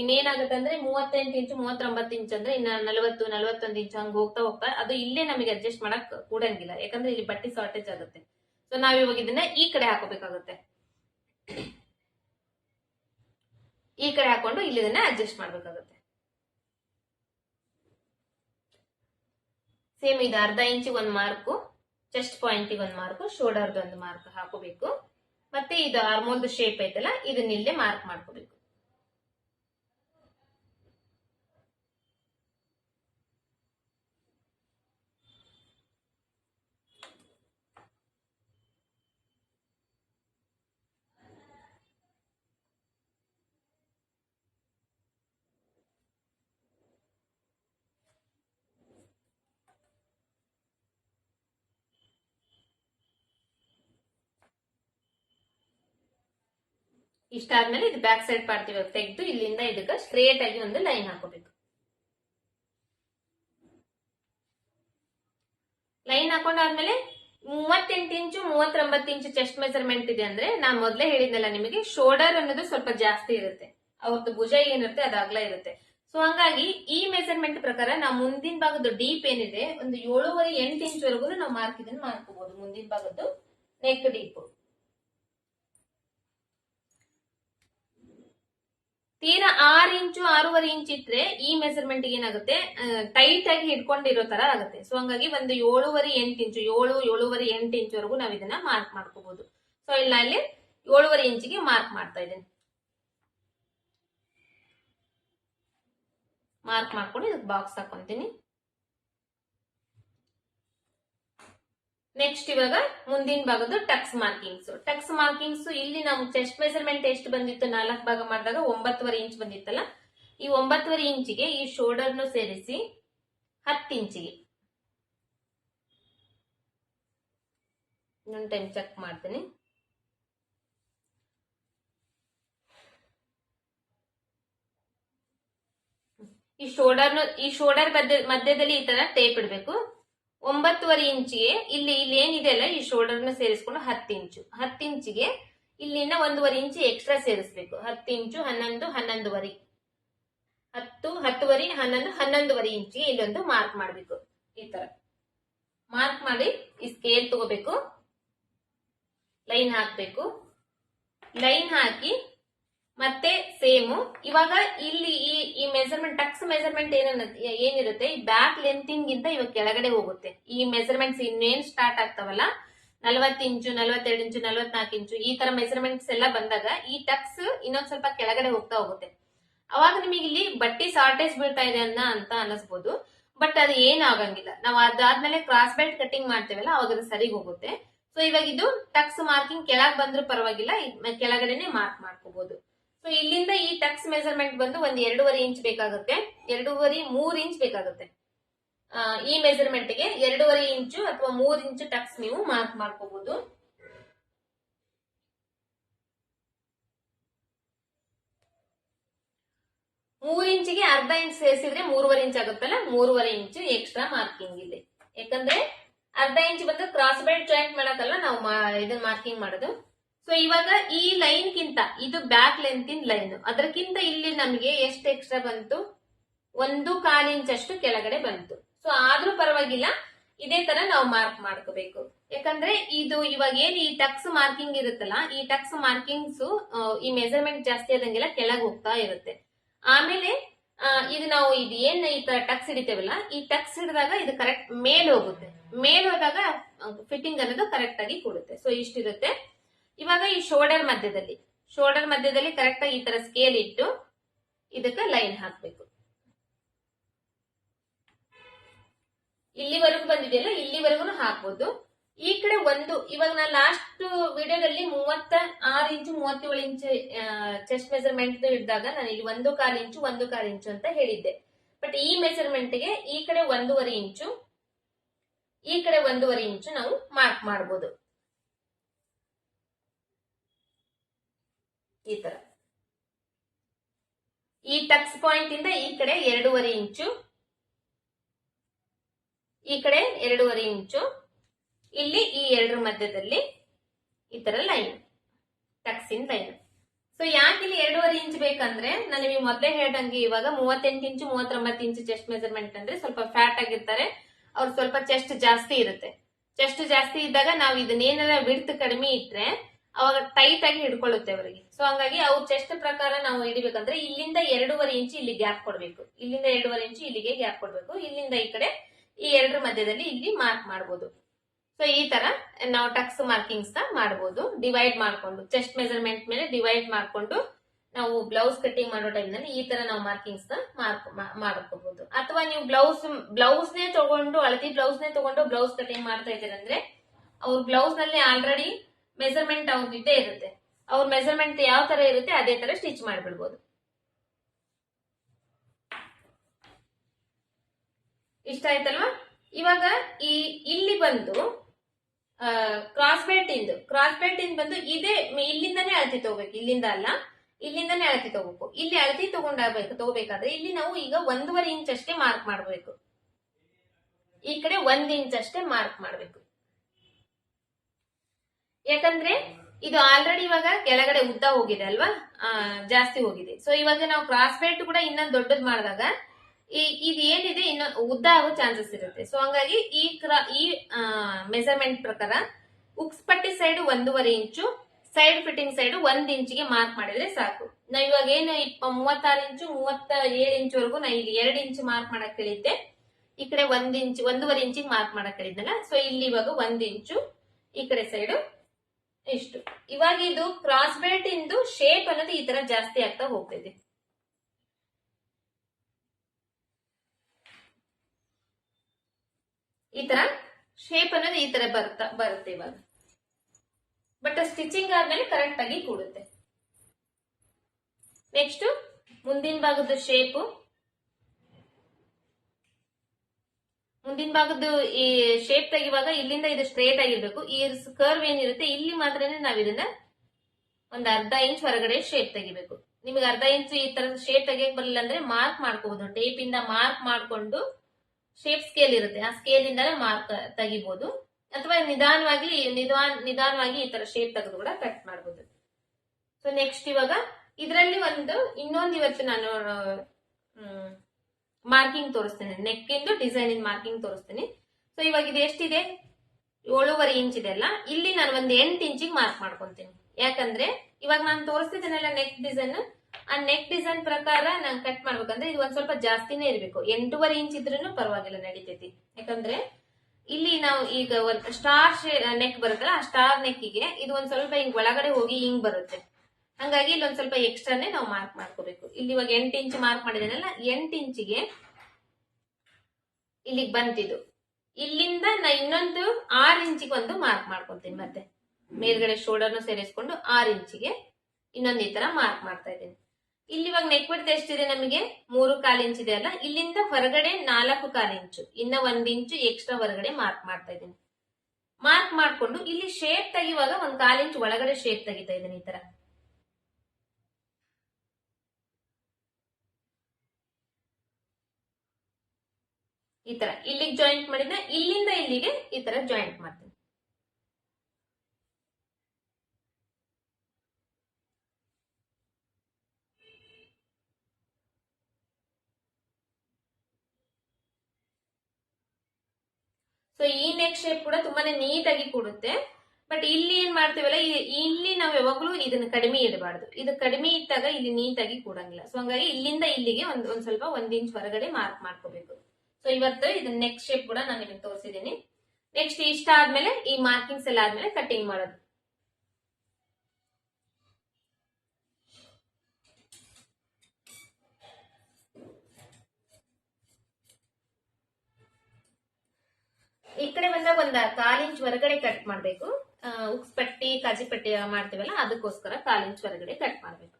[SPEAKER 1] ಇನ್ನೇನಾಗುತ್ತೆ ಅಂದ್ರೆ ಮೂವತ್ತೆಂಟು ಇಂಚು, ಮೂವತ್ತೊಂಬತ್ತು ಇಂಚ್ ಅಂದ್ರೆ ಇನ್ನ ನಲವತ್ತು, ನಲವತ್ತೊಂದು ಇಂಚು ಹಂಗ ಹೋಗ್ತಾ ಹೋಗ್ತಾ ಅದು ಇಲ್ಲೇ ನಮಗೆ ಅಡ್ಜಸ್ಟ್ ಮಾಡಕ್ ಕೂಡಂಗಿಲ್ಲ. ಯಾಕಂದ್ರೆ ಇಲ್ಲಿ ಬಟ್ಟೆ ಶಾರ್ಟೇಜ್ ಆಗುತ್ತೆ. ಸೊ ನಾವ್ ಇವಾಗ ಇದನ್ನ ಈ ಕಡೆ ಹಾಕೋಬೇಕಾಗುತ್ತೆ. ಈ ಕಡೆ ಹಾಕೊಂಡು ಇಲ್ಲಿ ಇದನ್ನ ಅಡ್ಜಸ್ಟ್ ಮಾಡ್ಬೇಕಾಗುತ್ತೆ. ಸೇಮ್ ಇದು ಅರ್ಧ ಇಂಚಿಗೆ ಒಂದು ಮಾರ್ಕು ಚೆಸ್ಟ್ ಪಾಯಿಂಟಿಗೆ ಒಂದು ಮಾರ್ಕು ಶೋಲ್ಡರ್ದು ಒಂದು ಮಾರ್ಕ್ ಹಾಕೋಬೇಕು. ಮತ್ತೆ ಇದು ಆರ್ಮೋಲ್ದು ಶೇಪ್ ಐತಲ್ಲ, ಇದನ್ನ ಇಲ್ಲೇ ಮಾರ್ಕ್ ಮಾಡ್ಕೋಬೇಕು. ಇಷ್ಟಾದ್ಮೇಲೆ ಇದು ಬ್ಯಾಕ್ ಸೈಡ್ ಪಾರ್ಟ್ ಇವಾಗ ತೆಗೆದು ಇಲ್ಲಿಂದ ಇದಕ್ಕೆ ಸ್ಟ್ರೇಟ್ ಆಗಿ ಒಂದು ಲೈನ್ ಹಾಕೋಬೇಕು ಲೈನ್ ಹಾಕೊಂಡಾದ್ಮೇಲೆ ಮೂವತ್ತೆಂಟು ಇಂಚು, ಮೂವತ್ತೊಂಬತ್ತು ಇಂಚು ಚೆಸ್ಟ್ ಮೆಸರ್ಮೆಂಟ್ ಇದೆ ಅಂದ್ರೆ ನಾನು ಮೊದಲೇ ಹೇಳಿದ್ನಲ್ಲ ನಿಮಗೆ ಶೋಲ್ಡರ್ ಅನ್ನೋದು ಸ್ವಲ್ಪ ಜಾಸ್ತಿ ಇರುತ್ತೆ. ಅವ್ರದ್ದು ಭುಜ ಏನಿರುತ್ತೆ ಅದಾಗ್ಲೇ ಇರುತ್ತೆ. ಸೊ ಹಂಗಾಗಿ ಈ ಮೆಸರ್ಮೆಂಟ್ ಪ್ರಕಾರ ನಾವು ಮುಂದಿನ ಭಾಗದ ಡೀಪ್ ಏನಿದೆ, ಒಂದು ಏಳುವರೆ ಎಂಟು ಇಂಚ್ ವರೆಗೂ ನಾವು ಮಾರ್ಕ್ ಇದನ್ನ ಮಾಡ್ಕೋಬಹುದು ಮುಂದಿನ ಭಾಗದ್ದು ನೆಕ್ ಡೀಪ್ ತೀರಾ ಆರು ಇಂಚು ಆರೂವರೆ ಇಂಚ್ ಇದ್ರೆ ಈ ಮೆಸರ್ಮೆಂಟ್ ಏನಾಗುತ್ತೆ? ಟೈಟ್ ಆಗಿ ಹಿಡ್ಕೊಂಡಿರೋ ತರ ಆಗುತ್ತೆ. ಸೊ ಹಂಗಾಗಿ ಒಂದು ಏಳುವರೆ ಎಂಟು ಇಂಚು, ಏಳು, ಏಳುವರೆ ಎಂಟು ಇಂಚ್ ವರೆಗೂ ನಾವು ಇದನ್ನ ಮಾರ್ಕ್ ಮಾಡ್ಕೋಬಹುದು ಸೊ ಇಲ್ಲ ಅಲ್ಲಿ ಏಳುವರೆ ಇಂಚಿಗೆ ಮಾರ್ಕ್ ಮಾಡ್ತಾ ಇದ್ದೀನಿ. ಮಾರ್ಕ್ ಮಾಡ್ಕೊಂಡು ಇದಕ್ಕೆ ಬಾಕ್ಸ್ ಹಾಕೊಂತೀನಿ. ನೆಕ್ಸ್ಟ್ ಇವಾಗ ಮುಂದಿನ ಭಾಗದ್ದು ಟಕ್ಸ್ ಮಾರ್ಕಿಂಗ್ಸ್ ಟಕ್ಸ್ ಮಾರ್ಕಿಂಗ್ಸ್ ಇಲ್ಲಿ ನಾವು ಚೆಸ್ಟ್ ಮೆಸರ್ಮೆಂಟ್ ಎಷ್ಟು ಬಂದಿತ್ತು? ನಾಲ್ಕು ಭಾಗ ಮಾಡಿದಾಗ ಒಂಬತ್ತುವರೆ ಇಂಚ್ ಬಂದಿತ್ತಲ್ಲ? ಈ ಒಂಬತ್ತುವರೆ ಇಂಚಿಗೆ ಈ ಶೋಲ್ಡರ್ನ ಸೇರಿಸಿ ಹತ್ತು ಇಂಚಿಗೆ ಇನ್ನೊಂದು ಟೈಮ್ ಚೆಕ್ ಮಾಡ್ತೀನಿ. ಈ ಶೋಲ್ಡರ್ ಈ ಶೋಲ್ಡರ್ ಮಧ್ಯ ಮಧ್ಯದಲ್ಲಿ ಈ ತರ ಟೇಪ್ ಇಡಬೇಕು. ಒಂಬತ್ತುವರೆ ಇಂಚಿಗೆ ಇಲ್ಲಿ ಇಲ್ಲಿ ಏನಿದೆ ಅಲ್ಲ, ಈ ಶೋಲ್ಡರ್ನ ಸೇರಿಸ್ಕೊಂಡು ಹತ್ತು ಇಂಚು. ಹತ್ತು ಇಂಚಿಗೆ ಇಲ್ಲಿನ ಒಂದೂವರೆ ಇಂಚು ಎಕ್ಸ್ಟ್ರಾ ಸೇರಿಸ್ಬೇಕು. ಹತ್ತು ಇಂಚು ಹನ್ನೊಂದು, ಹನ್ನೊಂದುವರೆ. ಹತ್ತು, ಹತ್ತುವರೆ, ಹನ್ನೊಂದು, ಹನ್ನೊಂದುವರೆ ಇಂಚಿಗೆ ಇಲ್ಲೊಂದು ಮಾರ್ಕ್ ಮಾಡಬೇಕು. ಈ ತರ. ಮಾರ್ಕ್ ಮಾಡಿ ಈ ಸ್ಕೇಲ್ ತಗೋಬೇಕು. ಲೈನ್ ಹಾಕ್ಬೇಕು. ಲೈನ್ ಹಾಕಿ ಮತ್ತೆ ಸೇಮ್ ಇವಾಗ ಇಲ್ಲಿ ಈ ಈ ಮೆಜರ್ಮೆಂಟ್ ಟಕ್ಸ್ ಮೆಜರ್ಮೆಂಟ್ ಏನಿರುತ್ತೆ, ಈ ಬ್ಯಾಕ್ ಲೆಂತಿಂಗಿಂತ ಇವಾಗ ಕೆಳಗಡೆ ಹೋಗುತ್ತೆ. ಈ ಮೆಸರ್ಮೆಂಟ್ಸ್ ಇನ್ನೇನ್ ಸ್ಟಾರ್ಟ್ ಆಗ್ತಾವಲ್ಲ? ನಲ್ವತ್ ಇಂಚು, ನಲವತ್ತೆರಡು ಇಂಚು, ನಲವತ್ನಾಲ್ಕು ಇಂಚು, ಈ ತರ ಮೆಸರ್ಮೆಂಟ್ಸ್ ಎಲ್ಲ ಬಂದಾಗ ಈ ಟಕ್ಸ್ ಇನ್ನೊಂದ್ ಸ್ವಲ್ಪ ಕೆಳಗಡೆ ಹೋಗ್ತಾ ಹೋಗುತ್ತೆ. ಅವಾಗ ನಿಮಗೆ ಇಲ್ಲಿ ಬಟ್ಟಿ ಶಾರ್ಟೇಜ್ ಬೀಳ್ತಾ ಇದೆ ಅನ್ನ ಅಂತ ಅನಿಸ್ಬೋದು ಬಟ್ ಅದು ಏನಾಗಂಗಿಲ್ಲ ನಾವು ಅದಾದ್ಮೇಲೆ ಕ್ರಾಸ್ ಬೆಲ್ಟ್ ಕಟಿಂಗ್ ಮಾಡ್ತೇವಲ್ಲ, ಅವಾಗ ಅದು ಸರಿಗ್ ಹೋಗುತ್ತೆ. ಸೊ ಇವಾಗ ಇದು ಟಕ್ಸ್ ಮಾರ್ಕಿಂಗ್ ಕೆಳಗ್ ಬಂದ್ರೂ ಪರವಾಗಿಲ್ಲ ಇದ್ ಕೆಳಗಡೆನೆ ಮಾರ್ಕ್ ಮಾಡ್ಕೋಬಹುದು ಸೊ ಇಲ್ಲಿಂದ ಈ ಟಕ್ಸ್ ಮೆಜರ್ಮೆಂಟ್ ಬಂದು ಒಂದ್ ಎರಡೂವರೆ ಇಂಚ್ ಬೇಕಾಗುತ್ತೆ. ಎರಡೂವರೆ, ಮೂರ್ ಇಂಚ್ ಬೇಕಾಗುತ್ತೆ. ಈ ಮೆಜರ್ಮೆಂಟ್ಗೆ ಎರಡೂವರೆ ಇಂಚು ಅಥವಾ ಮೂರ್ ಇಂಚು ಟಕ್ಸ್ ನೀವು ಮಾರ್ಕ್ ಮಾಡ್ಕೋಬಹುದು ಮೂರ್ ಇಂಚಿಗೆ ಅರ್ಧ ಇಂಚ್ ಸೇರಿಸಿದ್ರೆ ಮೂರುವರೆ ಇಂಚ್ ಆಗುತ್ತಲ್ಲ? ಮೂರುವರೆ ಇಂಚು ಎಕ್ಸ್ಟ್ರಾ ಮಾರ್ಕಿಂಗ್ ಇದೆ. ಯಾಕಂದ್ರೆ ಅರ್ಧ ಇಂಚ್ ಬಂದು ಕ್ರಾಸ್ ಬೆಲ್ಟ್ ಜಾಯಿಂಟ್ ಮಾಡಕ್ಕಲ್ಲ, ನಾವು ಇದನ್ನ ಮಾರ್ಕಿಂಗ್ ಮಾಡೋದು. ಸೊ ಇವಾಗ ಈ ಲೈನ್ ಗಿಂತ ಇದು ಬ್ಯಾಕ್ ಲೆಂತಿನ ಲೈನ್ ಅದಕ್ಕಿಂತ ಇಲ್ಲಿ ನಮಗೆ ಎಷ್ಟು ಎಕ್ಸ್ಟ್ರಾ ಬಂತು? ಒಂದು ಕಾಲ್ ಇಂಚ್ ಅಷ್ಟು ಕೆಳಗಡೆ ಬಂತು. ಸೊ ಆದ್ರೂ ಪರವಾಗಿಲ್ಲ, ಇದೇ ತರ ನಾವು ಮಾರ್ಕ್ ಮಾಡ್ಕೋಬೇಕು. ಯಾಕಂದ್ರೆ ಇದು ಇವಾಗ ಏನ್ ಈ ಟಕ್ಸ್ ಮಾರ್ಕಿಂಗ್ ಇರುತ್ತಲ್ಲ, ಈ ಟಕ್ಸ್ ಮಾರ್ಕಿಂಗ್ಸ್ ಈ ಮೆಜರ್ಮೆಂಟ್ ಜಾಸ್ತಿ ಆದಂಗೆಲ್ಲ ಕೆಳಗೆ ಹೋಗ್ತಾ ಇರುತ್ತೆ. ಆಮೇಲೆ ಇದು ನಾವು ಇದು ಏನ್ ಈ ತರ ಟಕ್ಸ್ ಹಿಡಿತೇವಲ್ಲ, ಈ ಟಕ್ಸ್ ಹಿಡಿದಾಗ ಇದು ಕರೆಕ್ಟ್ ಮೇಲ್ ಹೋಗುತ್ತೆ. ಮೇಲ್ ಹೋದಾಗ ಫಿಟ್ಟಿಂಗ್ ಅನ್ನೋದು ಕರೆಕ್ಟ್ ಆಗಿ ಕೊಡುತ್ತೆ. ಸೊ ಇಷ್ಟಿರುತ್ತೆ. ಇವಾಗ ಈ ಶೋಲ್ಡರ್ ಮಧ್ಯದಲ್ಲಿ. ಶೋಲ್ಡರ್ ಮಧ್ಯದಲ್ಲಿ ಕರೆಕ್ಟ್ ಆಗಿ ಈ ತರ ಸ್ಕೇಲ್ ಇಟ್ಟು ಇದಕ್ಕೆ ಲೈನ್ ಹಾಕ್ಬೇಕು. ಇಲ್ಲಿವರೆಗೂ ಬಂದಿದೆಯಲ್ಲ? ಇಲ್ಲಿವರೆಗೂ ಹಾಕ್ಬೋದು. ಈ ಕಡೆ ಒಂದು, ಇವಾಗ ನಾನು ಲಾಸ್ಟ್ ವಿಡಿಯೋದಲ್ಲಿ ಮೂವತ್ತ ಆರು ಇಂಚು, ಮೂವತ್ತೇಳು ಇಂಚು ಚೆಸ್ಟ್ ಮೆಜರ್ಮೆಂಟ್ ಇದ್ದಾಗ ನಾನು ಇಲ್ಲಿ ಒಂದು ಕಾಲು ಇಂಚು, ಒಂದು ಕಾಲು ಇಂಚು ಅಂತ ಹೇಳಿದ್ದೆ. ಬಟ್ ಈ ಮೆಜರ್ಮೆಂಟ್ಗೆ ಈ ಕಡೆ ಒಂದೂವರೆ ಇಂಚು, ಈ ಕಡೆ ಒಂದೂವರೆ ಇಂಚು ನಾವು ಮಾರ್ಕ್ ಮಾಡಬಹುದು ಈ ತರ. ಈ ಟಕ್ಸ್ ಪಾಯಿಂಟ್ ಇಂದ ಈ ಕಡೆ ಎರಡೂವರೆ ಇಂಚು, ಈ ಕಡೆ ಎರಡೂವರೆ ಇಂಚು, ಇಲ್ಲಿ ಈ ಎರಡರ ಮಧ್ಯದಲ್ಲಿ ಈ ತರ ಲೈನ್ ಟಕ್ಸಿನ್ ಲೈನ್ ಸೊ ಯಾಕೆ ಇಲ್ಲಿ ಎರಡೂವರೆ ಇಂಚ್ ಬೇಕಂದ್ರೆ, ನಾನು ನಿಮಗೆ ಮೊದಲೇ ಹೇಳ್ದಂಗೆ ಇವಾಗ ಮೂವತ್ತೆಂಟು ಇಂಚು, ಮೂವತ್ತೊಂಬತ್ತು ಇಂಚು ಚೆಸ್ಟ್ ಮೆಜರ್ಮೆಂಟ್ ಅಂದ್ರೆ ಸ್ವಲ್ಪ ಫ್ಯಾಟ್ ಆಗಿರ್ತಾರೆ, ಅವ್ರು ಸ್ವಲ್ಪ ಚೆಸ್ಟ್ ಜಾಸ್ತಿ ಇರುತ್ತೆ. ಚೆಸ್ಟ್ ಜಾಸ್ತಿ ಇದ್ದಾಗ ನಾವು ಇದನ್ನೇನಾರ ವಿಡ್ತ್ ಕಡಿಮೆ ಇಟ್ರೆ ಅವಾಗ ಟೈಟ್ ಆಗಿ ಹಿಡ್ಕೊಳ್ಳುತ್ತೆ ಅವರಿಗೆ. ಸೊ ಹಂಗಾಗಿ ಅವ್ರ ಚೆಸ್ಟ್ ಪ್ರಕಾರ ನಾವು ಹಿಡಿಬೇಕಂದ್ರೆ ಇಲ್ಲಿಂದ ಎರಡೂವರೆ ಇಂಚು ಇಲ್ಲಿ ಗ್ಯಾಪ್ ಕೊಡಬೇಕು. ಇಲ್ಲಿಂದ ಎರಡೂವರೆ ಇಂಚು ಇಲ್ಲಿಗೆ ಗ್ಯಾಪ್ ಕೊಡಬೇಕು. ಇಲ್ಲಿಂದ ಈ ಕಡೆ ಈ ಎರಡರ ಮಧ್ಯದಲ್ಲಿ ಇಲ್ಲಿ ಮಾರ್ಕ್ ಮಾಡಬಹುದು ಸೊ ಈ ತರ ನಾವು ಟಕ್ಸ್ ಮಾರ್ಕಿಂಗ್ಸ್ನ ಮಾಡಬಹುದು ಡಿವೈಡ್ ಮಾಡ್ಕೊಂಡು ಚೆಸ್ಟ್ ಮೆಜರ್ಮೆಂಟ್ ಮೇಲೆ ಡಿವೈಡ್ ಮಾಡ್ಕೊಂಡು ನಾವು ಬ್ಲೌಸ್ ಕಟ್ಟಿಂಗ್ ಮಾಡೋ ಟೈಮ್ ಈ ತರ ನಾವು ಮಾರ್ಕಿಂಗ್ಸ್ನ ಮಾರ್ಕ್ ಮಾಡ್ಕೋಬಹುದು ಅಥವಾ ನೀವು ಬ್ಲೌಸ್ ಬ್ಲೌಸ್ ನೇ ತಗೊಂಡು ಅಳತಿ ಬ್ಲೌಸ್ ನೇ ತಗೊಂಡು ಬ್ಲೌಸ್ ಕಟಿಂಗ್ ಮಾಡ್ತಾ ಇದ್ದೀರಂದ್ರೆ, ಅವ್ರ ಬ್ಲೌಸ್ನಲ್ಲಿ ಆಲ್ರೆಡಿ ಮೆಜರ್ಮೆಂಟ್ ಅವ್ರದ್ದು ಇರುತ್ತೆ. ಅವ್ರ ಮೆಸರ್ಮೆಂಟ್ ಯಾವ ತರ ಇರುತ್ತೆ ಅದೇ ತರ ಸ್ಟಿಚ್ ಮಾಡ್ಬಿಡ್ಬೋದು. ಇಷ್ಟ ಆಯ್ತಲ್ವಾ? ಇವಾಗ ಈ ಇಲ್ಲಿ ಬಂದು ಕ್ರಾಸ್ ಬೆಲ್ಟ್ ಇಂದ. ಕ್ರಾಸ್ ಬೆಲ್ಟ್ ಇಂದ ಬಂದು ಇದೇ ಇಲ್ಲಿಂದಾನೇ ಅಳತಿ ತಗೋಬೇಕು. ಇಲ್ಲಿಂದ ಅಲ್ಲ, ಇಲ್ಲಿಂದಾನೇ ಅಳತಿ ತಗೋಬೇಕು. ಇಲ್ಲಿ ಅಳತಿ ತಗೊಂಡಾಗಬೇಕು, ತಗೋಬೇಕಾದ್ರೆ ಇಲ್ಲಿ ನಾವು ಈಗ ಒಂದೂವರೆ ಇಂಚ್ ಅಷ್ಟೇ ಮಾರ್ಕ್ ಮಾಡಬೇಕು. ಈ ಕಡೆ ಒಂದ್ ಇಂಚ್ ಅಷ್ಟೇ ಮಾರ್ಕ್ ಮಾಡಬೇಕು. ಯಾಕಂದ್ರೆ ಇದು ಆಲ್ರೆಡಿ ಇವಾಗ ಕೆಳಗಡೆ ಉದ್ದ ಹೋಗಿದೆ ಅಲ್ವಾ? ಜಾಸ್ತಿ ಹೋಗಿದೆ. ಸೊ ಇವಾಗ ನಾವು ಕ್ರಾಸ್ ಬೆಲ್ಟ್ ಕೂಡ ಇನ್ನೊಂದು ದೊಡ್ಡದ್ ಮಾಡಿದಾಗ ಇದು ಏನಿದೆ ಇನ್ನೊಂದು ಉದ್ದ ಆಗೋ ಚಾನ್ಸಸ್ ಇರುತ್ತೆ. ಸೊ ಹಂಗಾಗಿ ಈ ಈ ಮೆಜರ್ಮೆಂಟ್ ಪ್ರಕಾರ ಉಕ್ಸ್ ಪಟ್ಟಿ ಸೈಡ್ ಒಂದೂವರೆ ಇಂಚು ಸೈಡ್ ಫಿಟ್ಟಿಂಗ್ ಸೈಡ್ ಒಂದ್ ಇಂಚಿಗೆ ಮಾರ್ಕ್ ಮಾಡಿದ್ರೆ ಸಾಕು. ನಾವ್ ಇವಾಗ ಏನು ಮೂವತ್ತಾರು ಇಂಚು ಮೂವತ್ತ ಏಳು ಇಂಚುವರೆಗೂ ನಾ ಇಲ್ಲಿ ಎರಡು ಇಂಚು ಮಾರ್ಕ್ ಮಾಡಕ್ ಹೇಳಿದ್ದೆ. ಈ ಕಡೆ ಒಂದ್ ಇಂಚು, ಒಂದೂವರೆ ಇಂಚಿಗೆ ಮಾರ್ಕ್ ಮಾಡಕ್ ಹೇಳಿದ್ನಲ್ಲ? ಸೊ ಇಲ್ಲಿ ಇವಾಗ ಒಂದ್ ಇಂಚು, ಈ ಕಡೆ ಸೈಡ್ ಇಷ್ಟು ಇವಾಗ ಇದು ಕ್ರಾಸ್ ಬೆಲ್ಟ್ ಇಂದು ಶೇಪ್ ಅನ್ನೋದು ಈ ತರ ಜಾಸ್ತಿ ಆಗ್ತಾ ಹೋಗ್ತಿದೆ. ಈ ತರ ಶೇಪ್ ಅನ್ನೋದು ಈ ತರ ಬರ್ತಾ ಬರುತ್ತೆ ಇವಾಗ. ಬಟ್ ಸ್ಟಿಚಿಂಗ್ ಆದ್ಮೇಲೆ ಕರೆಕ್ಟ್ ಆಗಿ ಕೂಡುತ್ತೆ. ನೆಕ್ಸ್ಟ್ ಮುಂದಿನ ಭಾಗದ ಶೇಪ್ ಮುಂದಿನ ಭಾಗದ್ದು ಈ ಶೇಪ್ ತೆಗಿವಾಗ ಇಲ್ಲಿಂದ ಇದು ಸ್ಟ್ರೇಟ್ ಆಗಿರ್ಬೇಕು. ಈ ಕರ್ವ್ ಏನಿರುತ್ತೆ, ಇಲ್ಲಿ ಮಾತ್ರನೇ ನಾವ್ ಇದನ್ನ ಒಂದ್ ಅರ್ಧ ಇಂಚ್ ಹೊರಗಡೆ ಶೇಪ್ ತೆಗಿಬೇಕು. ನಿಮಗೆ ಅರ್ಧ ಇಂಚ್ ಈ ತರ ಶೇಪ್ ತೆಗಿಯಕ್ ಬರಲಿಲ್ಲ ಅಂದ್ರೆ ಮಾರ್ಕ್ ಮಾಡ್ಕೋಬಹುದು ಟೇಪ್ ಇಂದ ಮಾರ್ಕ್ ಮಾಡ್ಕೊಂಡು ಶೇಪ್ ಸ್ಕೇಲ್ ಇರುತ್ತೆ. ಆ ಸ್ಕೇಲ್ ಇಂದಾನೆ ಮಾರ್ಕ್ ತೆಗಿಬಹುದು ಅಥವಾ ನಿಧಾನವಾಗಿ ನಿಧಾನ, ನಿಧಾನವಾಗಿ ಈ ತರ ಶೇಪ್ ತೆಗೆದು ಕೂಡ ಕಟ್ ಮಾಡಬಹುದು ಸೊ ನೆಕ್ಸ್ಟ್ ಇವಾಗ ಇದರಲ್ಲಿ ಒಂದು ಇನ್ನೊಂದು ಇವತ್ತು ನಾನು ಮಾರ್ಕಿಂಗ್ ತೋರಿಸ್ತೇನೆ. ನೆಕ್ ಇಂದು ಡಿಸೈನ್ ಇನ್ ಮಾರ್ಕಿಂಗ್ ತೋರಿಸ್ತೀನಿ. ಸೊ ಇವಾಗ ಇದು ಎಷ್ಟಿದೆ? ಏಳುವರೆ ಇಂಚ್ ಇದೆ ಅಲ್ಲ? ಇಲ್ಲಿ ನಾನು ಒಂದು ಎಂಟು ಇಂಚಿಗೆ ಮಾರ್ಕ್ ಮಾಡ್ಕೊಂತೀನಿ ಯಾಕಂದ್ರೆ ಇವಾಗ ನಾನು ತೋರಿಸ್ತಿದ್ದೇನಲ್ಲ ನೆಕ್ ಡಿಸೈನ್. ಆ ನೆಕ್ ಡಿಸೈನ್ ಪ್ರಕಾರ ನಾನು ಕಟ್ ಮಾಡ್ಬೇಕಂದ್ರೆ ಇದು ಒಂದ್ ಸ್ವಲ್ಪ ಜಾಸ್ತಿನೇ ಇರಬೇಕು. ಎಂಟೂವರೆ ಇಂಚ್ ಇದ್ರೂ ಪರವಾಗಿಲ್ಲ, ನಡೀತೈತಿ. ಯಾಕಂದ್ರೆ ಇಲ್ಲಿ ನಾವು ಈಗ ಸ್ಟಾರ್ ಸ್ಟಾರ್ ನೆಕ್ ಬರುತ್ತಲ್ಲ, ಆ ಸ್ಟಾರ್ ನೆಕ್ಕಿಗೆ ಇದು ಒಂದ್ ಸ್ವಲ್ಪ ಹಿಂಗ್ ಒಳಗಡೆ ಹೋಗಿ ಹಿಂಗ್ ಬರುತ್ತೆ. ಹಂಗಾಗಿ ಇಲ್ಲೊಂದ್ ಸ್ವಲ್ಪ ಎಕ್ಸ್ಟ್ರಾನೇ ನಾವು ಮಾರ್ಕ್ ಮಾಡ್ಕೋಬೇಕು. ಇಲ್ಲಿ ಇವಾಗ ಎಂಟು ಇಂಚ್ ಮಾರ್ಕ್ ಮಾಡಿದೇನಲ್ಲ, ಎಂಟು ಇಂಚಿಗೆ ಇಲ್ಲಿಗೆ ಬಂತಿದ್ದು ಇಲ್ಲಿಂದ ನಾ ಇನ್ನೊಂದು ಆರ್ ಇಂಚಿಗೆ ಒಂದು ಮಾರ್ಕ್ ಮಾಡ್ಕೊಂತೀನಿ ಮತ್ತೆ. ಮೇಲ್ಗಡೆ ಶೋಲ್ಡರ್ನು ಸೇರಿಸ್ಕೊಂಡು ಆರ್ ಇಂಚಿಗೆ ಇನ್ನೊಂದು ಈ ತರ ಮಾರ್ಕ್ ಮಾಡ್ತಾ ಇದ್ದೀನಿ. ಇಲ್ಲಿ ಇವಾಗ ನೆಕ್ ಬಿಡ್ತಾ ಎಷ್ಟಿದೆ ನಮಗೆ? ಮೂರು ಕಾಲು ಇಂಚ್ ಇದೆ ಅಲ್ಲ? ಇಲ್ಲಿಂದ ಹೊರಗಡೆ ನಾಲ್ಕು ಕಾಲು ಇಂಚು ಇನ್ನ ಒಂದ್ ಇಂಚು ಎಕ್ಸ್ಟ್ರಾ ಹೊರಗಡೆ ಮಾರ್ಕ್ ಮಾಡ್ತಾ ಇದ್ದೀನಿ. ಮಾರ್ಕ್ ಮಾಡ್ಕೊಂಡು ಇಲ್ಲಿ ಶೇಪ್ ತೆಗಿವಾಗ ಒಂದ್ ಕಾಲು ಇಂಚ್ ಒಳಗಡೆ ಶೇಪ್ ತೆಗಿತಾ ಇದ್ದೀನಿ ಈ ತರ. ಈ ತರ. ಇಲ್ಲಿಗೆ ಜಾಯಿಂಟ್ ಮಾಡಿದ್ರೆ ಇಲ್ಲಿಂದ ಇಲ್ಲಿಗೆ ಈ ತರ ಜಾಯಿಂಟ್ ಮಾಡ್ತೀನಿ. ಸೊ ಈ ನೆಕ್ ಶೇಪ್ ಕೂಡ ತುಂಬಾನೇ ನೀಟಾಗಿ ಕೊಡುತ್ತೆ. ಬಟ್ ಇಲ್ಲಿ ಏನ್ ಮಾಡ್ತೀವಲ್ಲ ಇಲ್ಲಿ ನಾವು ಯಾವಾಗ್ಲೂ ಇದನ್ನ ಕಡಿಮೆ ಇಡಬಾರ್ದು. ಇದು ಕಡಿಮೆ ಇಟ್ಟಾಗ ಇಲ್ಲಿ ನೀಟಾಗಿ ಕೂಡಂಗಿಲ್ಲ. ಸೊ ಹಂಗಾಗಿ ಇಲ್ಲಿಂದ ಇಲ್ಲಿಗೆ ಒಂದ್ ಒಂದ್ ಸ್ವಲ್ಪ ಒಂದ್ ಇಂಚ್ ಹೊರಗಡೆ ಮಾರ್ಕ್ ಮಾಡ್ಕೋಬೇಕು. ಸೊ ಇವತ್ತು ಇದನ್ನ ನೆಕ್ಸ್ಟ್ ಶೇಪ್ ಕೂಡ ನಾನು ನಿಮಗೆ ತೋರಿಸಿದ್ದೀನಿ ನೆಕ್ಸ್ಟ್ ಇಷ್ಟ ಆದ್ಮೇಲೆ ಈ ಮಾರ್ಕಿಂಗ್ಸ್ ಎಲ್ಲ ಆದ್ಮೇಲೆ ಕಟಿಂಗ್ ಮಾಡೋದು. ಈ ಕಡೆ ಬಂದಾಗ ಒಂದ್ ಕಾಲಿಂಚ್ ಹೊರಗಡೆ ಕಟ್ ಮಾಡ್ಬೇಕು. ಉಕ್ಸ್ ಪಟ್ಟಿ, ಕಾಜಿ ಪಟ್ಟಿ ಮಾಡ್ತೀವಲ್ಲ, ಅದಕ್ಕೋಸ್ಕರ ಕಾಲಿಂಚ್ ಹೊರಗಡೆ ಕಟ್ ಮಾಡ್ಬೇಕು.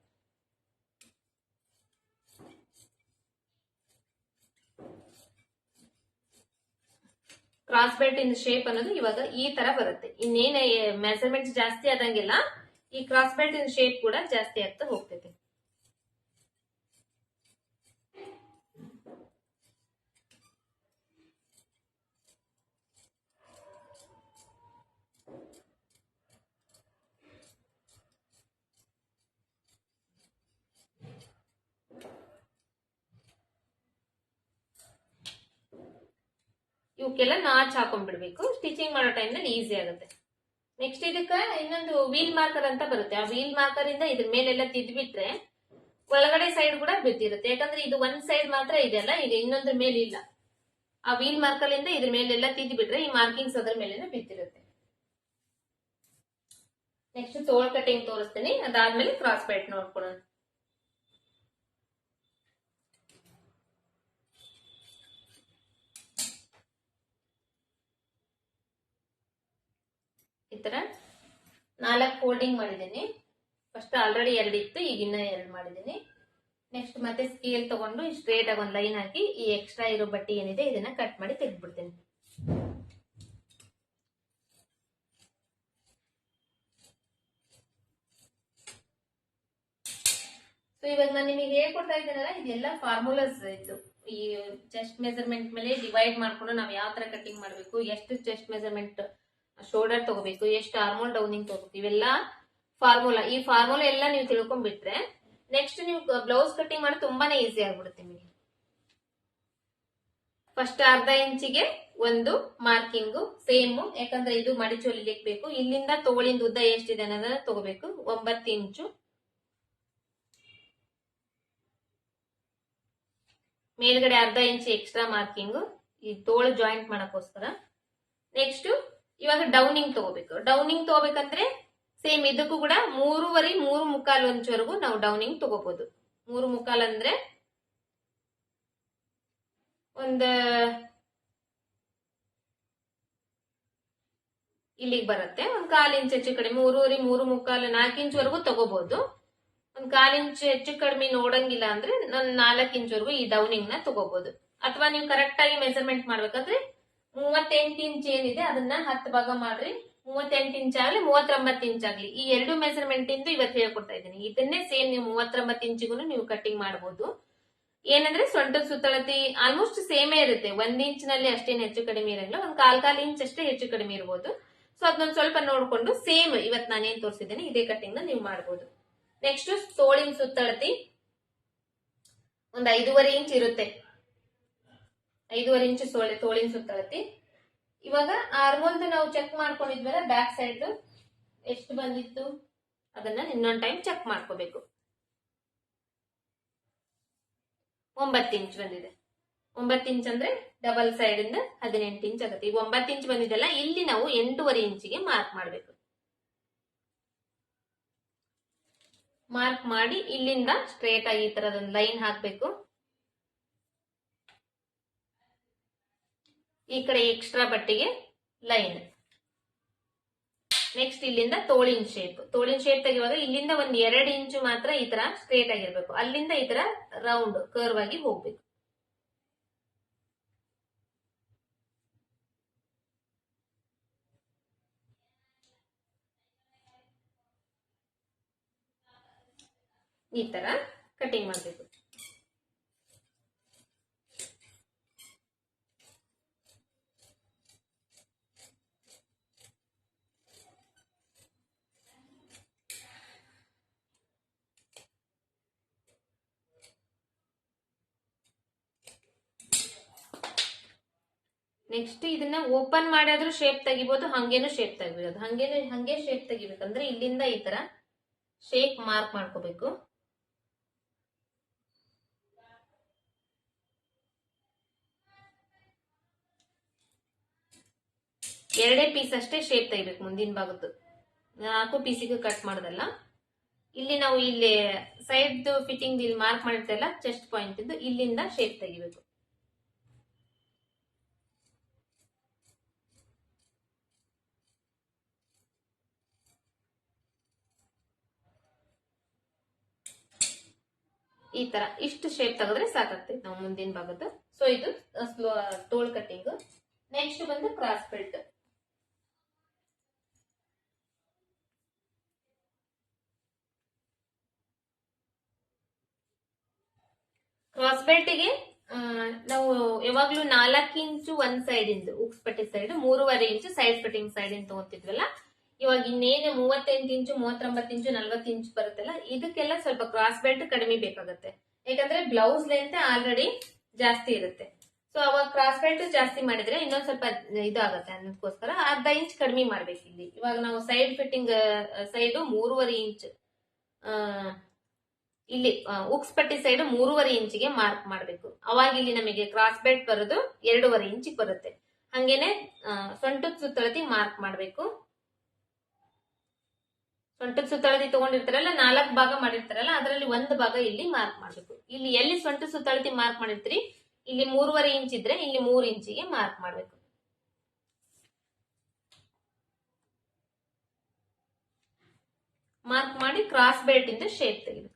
[SPEAKER 1] ಕ್ರಾಸ್ ಬೆಲ್ಟ್ ಇನ್ ಶೇಪ್ ಅನ್ನೋದು ಇವಾಗ ಈ ತರ ಬರುತ್ತೆ. ಇನ್ನೇನ ಮೆಸರ್ಮೆಂಟ್ ಜಾಸ್ತಿ ಆದಂಗೆಲ್ಲ ಈ ಕ್ರಾಸ್ ಬೆಲ್ಟ್ ಇನ್ ಶೇಪ್ ಕೂಡ ಜಾಸ್ತಿ ಆಗ್ತಾ ಹೋಗ್ತೈತೆ. ಇವಕ್ಕೆಲ್ಲ ನಾಚ್ ಹಾಕೊಂಡ್ಬಿಡ್ಬೇಕು. ಸ್ಟಿಚಿಂಗ್ ಮಾಡೋ ಟೈಮ್ನಲ್ಲಿ ಈಸಿ ಆಗುತ್ತೆ. ನೆಕ್ಸ್ಟ್ ಇದಕ್ಕ ಇನ್ನೊಂದು ವೀಲ್ ಮಾರ್ಕರ್ ಅಂತ ಬರುತ್ತೆ. ಆ ವೀಲ್ ಮಾರ್ಕರ್ ಇಂದ ಇದ್ರ ಮೇಲೆಲ್ಲ ತಿದ್ಬಿಟ್ರೆ ಒಳಗಡೆ ಸೈಡ್ ಕೂಡ ಬಿದ್ದಿರುತ್ತೆ. ಯಾಕಂದ್ರೆ ಇದು ಒಂದ್ ಸೈಡ್ ಮಾತ್ರ ಇದೆಲ್ಲ ಈಗ ಇನ್ನೊಂದ್ರ ಮೇಲೆ ಇಲ್ಲ ಆ ವೀಲ್ ಮಾರ್ಕರ್ ಇಂದ ಇದ್ರ ಮೇಲೆಲ್ಲ ತಿದ್ಬಿಟ್ರೆ ಈ ಮಾರ್ಕಿಂಗ್ಸ್ ಅದ್ರ ಮೇಲೆ ಬಿದ್ದಿರುತ್ತೆ. ನೆಕ್ಸ್ಟ್ ತೋಳ್ ಕಟಿಂಗ್ ತೋರಿಸ್ತೀನಿ. ಅದಾದ್ಮೇಲೆ ಕ್ರಾಸ್ ಬೆಲ್ಟ್ ನೋಡ್ಕೊಳ್ಳೋಣ. ತರ ನಾಲ್ಕು ಫೋಲ್ಡಿಂಗ್ ಮಾಡಿದ್ದೀನಿ. ಫಸ್ಟ್ ಆಲ್ರೆಡಿ ಎರಡು ಇತ್ತು, ಈಗ ಇನ್ನ ಎರಡು ಮಾಡಿದ್ದೀನಿ. ನೆಕ್ಸ್ಟ್ ಮತ್ತೆ ಸ್ಕೇಲ್ ತಗೊಂಡು ಸ್ಟ್ರೇಟ್ ಆಗಿ ಒಂದು ಲೈನ್ ಹಾಕಿ, ಈ ಎಕ್ಸ್ಟ್ರಾ ಇರೋ ಬಟ್ಟೆ ಏನಿದೆ ಇದನ್ನ ಕಟ್ ಮಾಡಿ ತೆಗೆದ್ಬಿಡ್ತೀನಿ. ಸೊ ಇವಾಗ ನಾನು ನಿಮಗೆ ಹೇಳ್ಕೊಡ್ತಾ ಇದ್ದೇನಲ್ಲ, ಇದೆಲ್ಲ ಫಾರ್ಮುಲಾಸ್ ಇತ್ತು ಈ ಚೆಸ್ಟ್ ಮೆಜರ್ಮೆಂಟ್ ಮೇಲೆ ಡಿವೈಡ್ ಮಾಡ್ಕೊಂಡು ನಾವು ಯಾವ ತರ ಕಟಿಂಗ್ ಮಾಡಬೇಕು, ಎಷ್ಟು ಚೆಸ್ಟ್ ಮೆಜರ್ಮೆಂಟ್ ಶೋಲ್ಡರ್ ತಗೋಬೇಕು, ಎಷ್ಟು ಆರ್ಮೋಲ್ ಡೌನಿಂಗ್ ತಗೋಬೇಕು, ಇವೆಲ್ಲ ಫಾರ್ಮುಲಾ. ಈ ಫಾರ್ಮುಲಾ ಎಲ್ಲ ನೀವು ತಿಳ್ಕೊಂಡ್ಬಿಟ್ರೆ ನೆಕ್ಸ್ಟ್ ನೀವು ಬ್ಲೌಸ್ ಕಟಿಂಗ್ ಮಾಡಿ ತುಂಬಾನೇ ಈಸಿ ಆಗ್ಬಿಡುತ್ತೆ ನಿಮಗೆ. ಫಸ್ಟ್ ಅರ್ಧ ಇಂಚಿಗೆ ಒಂದು ಮಾರ್ಕಿಂಗು ಸೇಮ್ ಯಾಕಂದ್ರೆ ಇದು ಮಡಿಚು ಹೊಲಿಲಿಕ್ಕೆ ಬೇಕು ಇಲ್ಲಿಂದ ತೋಳಿಂದ ಉದ್ದ ಎಷ್ಟಿದೆ ಅನ್ನೋದನ್ನ ತಗೋಬೇಕು. ಒಂಬತ್ತು ಇಂಚು. ಮೇಲ್ಗಡೆ ಅರ್ಧ ಇಂಚು ಎಕ್ಸ್ಟ್ರಾ ಮಾರ್ಕಿಂಗ್ ಈ ತೋಳು ಜಾಯಿಂಟ್ ಮಾಡಕ್ಕೋಸ್ಕರ. ನೆಕ್ಸ್ಟ್ ಇವಾಗ ಡೌನಿಂಗ್ ತಗೋಬೇಕು. ಡೌನಿಂಗ್ ತಗೋಬೇಕಂದ್ರೆ ಸೇಮ್ ಇದಕ್ಕೂ ಕೂಡ ಮೂರುವರೆ, ಮೂರು ಮುಕ್ಕಾಲು ಅಂಚವರೆಗೂ ನಾವು ಡೌನಿಂಗ್ ತಗೋಬಹುದು ಮೂರು ಮುಕ್ಕಾಲ್ ಅಂದ್ರೆ ಒಂದ ಇಲ್ಲಿಗೆ ಬರುತ್ತೆ. ಒಂದ್ ಕಾಲ್ ಇಂಚ್ ಹೆಚ್ಚು ಕಡಿಮೆ, ಮೂರುವರೆ, ಮೂರು ಮುಕ್ಕಾಲು, ನಾಲ್ಕು ಇಂಚ್ವರೆಗೂ ತಗೋಬಹುದು ಒಂದ್ ಕಾಲ್ ಇಂಚ್ ಹೆಚ್ಚು ಕಡಿಮೆ ನೋಡಂಗಿಲ್ಲ ಅಂದ್ರೆ ನಾಲ್ಕು ಇಂಚ್ವರೆಗೂ ಈ ಡೌನಿಂಗ್ನ ತಗೋಬಹುದು ಅಥವಾ ನೀವು ಕರೆಕ್ಟ್ ಆಗಿ ಮೆಜರ್ಮೆಂಟ್ ಮಾಡ್ಬೇಕಾದ್ರೆ ಮೂವತ್ತೆಂಟು ಇಂಚ್ ಏನಿದೆ, ಅದನ್ನ ಹತ್ತು ಭಾಗ ಮಾಡ್ರಿ. ಮೂವತ್ತೆಂಟು ಇಂಚ್ ಆಗ್ಲಿ, ಮೂವತ್ತೊಂಬತ್ತು ಇಂಚ್ ಆಗ್ಲಿ. ಈ ಎರಡು ಮೆಸರ್ಮೆಂಟ್ ಇಂದ ಇವತ್ತು ಹೇಳ್ಕೊಡ್ತಾ ಇದ್ದೀನಿ. ಇದನ್ನೇ ಸೇಮ್ ನೀವು ಮೂವತ್ತೊಂಬತ್ತು ಇಂಚಿಗೂ ನೀವು ಕಟ್ಟಿಂಗ್ ಮಾಡಬಹುದು ಏನಂದ್ರೆ ಸೊಂಟದ ಸುತ್ತಳತಿ ಆಲ್ಮೋಸ್ಟ್ ಸೇಮೇ ಇರುತ್ತೆ. ಒಂದ್ ಇಂಚ್ನಲ್ಲಿ ಅಷ್ಟೇನು ಹೆಚ್ಚು ಕಡಿಮೆ ಇರಲ್ಲ ಒಂದ್ ಕಾಲ್ ಕಾಲ್ ಇಂಚ್ ಅಷ್ಟೇ ಹೆಚ್ಚು ಕಡಿಮೆ ಇರಬಹುದು ಸೊ ಅದನ್ನೊಂದ್ ಸ್ವಲ್ಪ ನೋಡ್ಕೊಂಡು ಸೇಮ್ ಇವತ್ತು ನಾನೇನ್ ತೋರಿಸಿದ್ದೀನಿ, ಇದೇ ಕಟ್ಟಿಂಗ್ ನೀವು ಮಾಡಬಹುದು ನೆಕ್ಸ್ಟ್ ತೋಳಿನ ಸುತ್ತಳತಿ. ಒಂದ್ ಐದೂವರೆ ಇಂಚ್ ಇರುತ್ತೆ. ಐದೂವರೆ ಇಂಚು ಸೋಳೆ ತೋಳಿನ ಸುತ್ತಳತೆ ಇವಾಗ ಆರ್ಮೋಲ್ದು ನಾವು ಚೆಕ್ ಮಾಡ್ಕೊಂಡಿದ್ವಲ್ಲ ಬ್ಯಾಕ್ ಸೈಡ್ ಎಷ್ಟು ಬಂದಿತ್ತು? ಅದನ್ನ ಇನ್ನೊಂದು ಟೈಮ್ ಚೆಕ್ ಮಾಡ್ಕೋಬೇಕು. ಒಂಬತ್ತು ಇಂಚ್ ಬಂದಿದೆ. ಒಂಬತ್ತು ಇಂಚ್ ಅಂದ್ರೆ ಡಬಲ್ ಸೈಡ್ ಇಂದ ಹದಿನೆಂಟು ಇಂಚ್ ಆಗುತ್ತೆ. ಈಗ ಒಂಬತ್ತು ಇಂಚ್ ಬಂದಿದೆಲ್ಲ, ಇಲ್ಲಿ ನಾವು ಎಂಟೂವರೆ ಇಂಚಿಗೆ ಮಾರ್ಕ್ ಮಾಡಬೇಕು. ಮಾರ್ಕ್ ಮಾಡಿ ಇಲ್ಲಿಂದ ಸ್ಟ್ರೇಟ್ ಆಗಿ ಈ ತರದ ಲೈನ್ ಹಾಕ್ಬೇಕು. ಈ ಕಡೆ ಎಕ್ಸ್ಟ್ರಾ ಬಟ್ಟೆಗೆ ಲೈನ್ ನೆಕ್ಸ್ಟ್ ಇಲ್ಲಿಂದ ತೋಳಿನ ಶೇಪ್ ತೋಳಿನ ಶೇಪ್ ತೆಗೆಯುವಾಗ ಇಲ್ಲಿಂದ ಒಂದ್ ಎರಡು ಇಂಚು ಮಾತ್ರ ಈ ತರ ಸ್ಟ್ರೇಟ್ ಆಗಿರ್ಬೇಕು. ಅಲ್ಲಿಂದ ಈ ತರ ರೌಂಡ್ ಕರ್ವ್ ಆಗಿ ಹೋಗ್ಬೇಕು. ಈ ತರ ಕಟಿಂಗ್ ಮಾಡಬೇಕು. ನೆಕ್ಸ್ಟ್ ಇದನ್ನ ಓಪನ್ ಮಾಡಿದ್ರು ಶೇಪ್ ತೆಗಿಬಹುದು ಹಂಗೇನು ಶೇಪ್ ತೆಗಿಬೋದು ಹಂಗೇನು, ಹಂಗೆ ಶೇಪ್ ತೆಗಿಬೇಕಂದ್ರೆ ಇಲ್ಲಿಂದ ಈ ತರ ಶೇಪ್ ಮಾರ್ಕ್ ಮಾಡ್ಕೋಬೇಕು. ಎರಡೇ ಪೀಸ್ ಅಷ್ಟೇ ಶೇಪ್ ತೆಗಿಬೇಕು ಮುಂದಿನ ಭಾಗದ್ದು. ನಾಲ್ಕು ಪೀಸಿಗೆ ಕಟ್ ಮಾಡೋದಲ್ಲ. ಇಲ್ಲಿ ನಾವು ಇಲ್ಲಿ ಸೈಡ್ ಫಿಟ್ಟಿಂಗ್ ಇಲ್ಲಿ ಮಾರ್ಕ್ ಮಾಡಿರ್ತಲ್ಲ ಚೆಸ್ಟ್ ಪಾಯಿಂಟ್ ಇದ್ದು ಇಲ್ಲಿಂದ ಶೇಪ್ ತೆಗಿಬೇಕು. ಈ ತರ ಇಷ್ಟು ಶೇಪ್ ತಗದ್ರೆ ಸಾಕಾಗ್ತೈತೆ ನಾವು ಮುಂದಿನ ಭಾಗದ ಸೊ ಇದು ಟೋಲ್ ಕಟ್ಟಿಂಗ್ ನೆಕ್ಸ್ಟ್ ಬಂದು ಕ್ರಾಸ್ ಬೆಲ್ಟ್ ಕ್ರಾಸ್ ಬೆಲ್ಟ್ಗೆ ನಾವು ಯಾವಾಗ್ಲೂ ನಾಲ್ಕು ಇಂಚು ಒಂದ್ ಸೈಡ್ ಇಂದ, ಉಕ್ಸ್ ಪಟ್ಟಿ ಸೈಡ್ ಮೂರುವರೆ ಇಂಚು ಸೈಡ್ ಪಟ್ಟಿಂಗ್ ಸೈಡ್ ಇಂದ ತಗೊಂತಿದ್ವಲ್ಲ? ಇವಾಗ ಇನ್ನೇನು ಮೂವತ್ತೆಂಟು ಇಂಚು, ಮೂವತ್ತೊಂಬತ್ತು ಇಂಚು, ನಲ್ವತ್ತು ಇಂಚು ಬರುತ್ತಲ್ಲ, ಇದಕ್ಕೆಲ್ಲ ಸ್ವಲ್ಪ ಕ್ರಾಸ್ ಬೆಲ್ಟ್ ಕಡಿಮೆ ಬೇಕಾಗುತ್ತೆ. ಯಾಕಂದ್ರೆ ಬ್ಲೌಸ್ ಲೆಂತ್ ಆಲ್ರೆಡಿ ಜಾಸ್ತಿ ಇರುತ್ತೆ. ಸೊ ಅವಾಗ ಕ್ರಾಸ್ ಬೆಲ್ಟ್ ಜಾಸ್ತಿ ಮಾಡಿದ್ರೆ ಇನ್ನೊಂದ್ ಸ್ವಲ್ಪ ಇದಾಗುತ್ತೆ ಅನ್ನೋದಕ್ಕೋಸ್ಕರ ಅರ್ಧ ಇಂಚ್ ಕಡಿಮೆ ಮಾಡ್ಬೇಕು ಇಲ್ಲಿ. ಇವಾಗ ನಾವು ಸೈಡ್ ಫಿಟ್ಟಿಂಗ್ ಸೈಡ್ ಮೂರುವರೆ ಇಂಚ್ ಇಲ್ಲಿ ಉಕ್ಸ್ ಪಟ್ಟಿ ಸೈಡ್ ಮೂರುವರೆ ಇಂಚಿಗೆ ಮಾರ್ಕ್ ಮಾಡಬೇಕು. ಅವಾಗ ಇಲ್ಲಿ ನಮಗೆ ಕ್ರಾಸ್ ಬೆಲ್ಟ್ ಬರೋದು ಎರಡೂವರೆ ಇಂಚಿಗೆ ಬರುತ್ತೆ. ಹಂಗೇನೆ ಸೊಂಟು ಸೊಂಟದ ಸುತ್ತಳತಿ ಮಾರ್ಕ್ ಮಾಡಬೇಕು. ಸೊಂಟದ ಸುತ್ತಳತಿ ತಗೊಂಡಿರ್ತಾರಲ್ಲ, ನಾಲ್ಕು ಭಾಗ ಮಾಡಿರ್ತಾರಲ್ಲ, ಅದರಲ್ಲಿ ಒಂದು ಭಾಗ ಇಲ್ಲಿ ಮಾರ್ಕ್ ಮಾಡಬೇಕು. ಇಲ್ಲಿ ಎಲ್ಲಿ ಸೊಂಟ ಸುತ್ತಳತಿ ಮಾರ್ಕ್ ಮಾಡಿರ್ತೀರಿ? ಇಲ್ಲಿ ಮೂರುವರೆ ಇಂಚ್ ಇದ್ರೆ ಇಲ್ಲಿ ಮೂರು ಇಂಚಿಗೆ ಮಾರ್ಕ್ ಮಾಡಬೇಕು. ಮಾರ್ಕ್ ಮಾಡಿ ಕ್ರಾಸ್ ಬೆಲ್ಟ್ ಇಂದ ಶೇಪ್ ತೆಗಿಬೇಕು.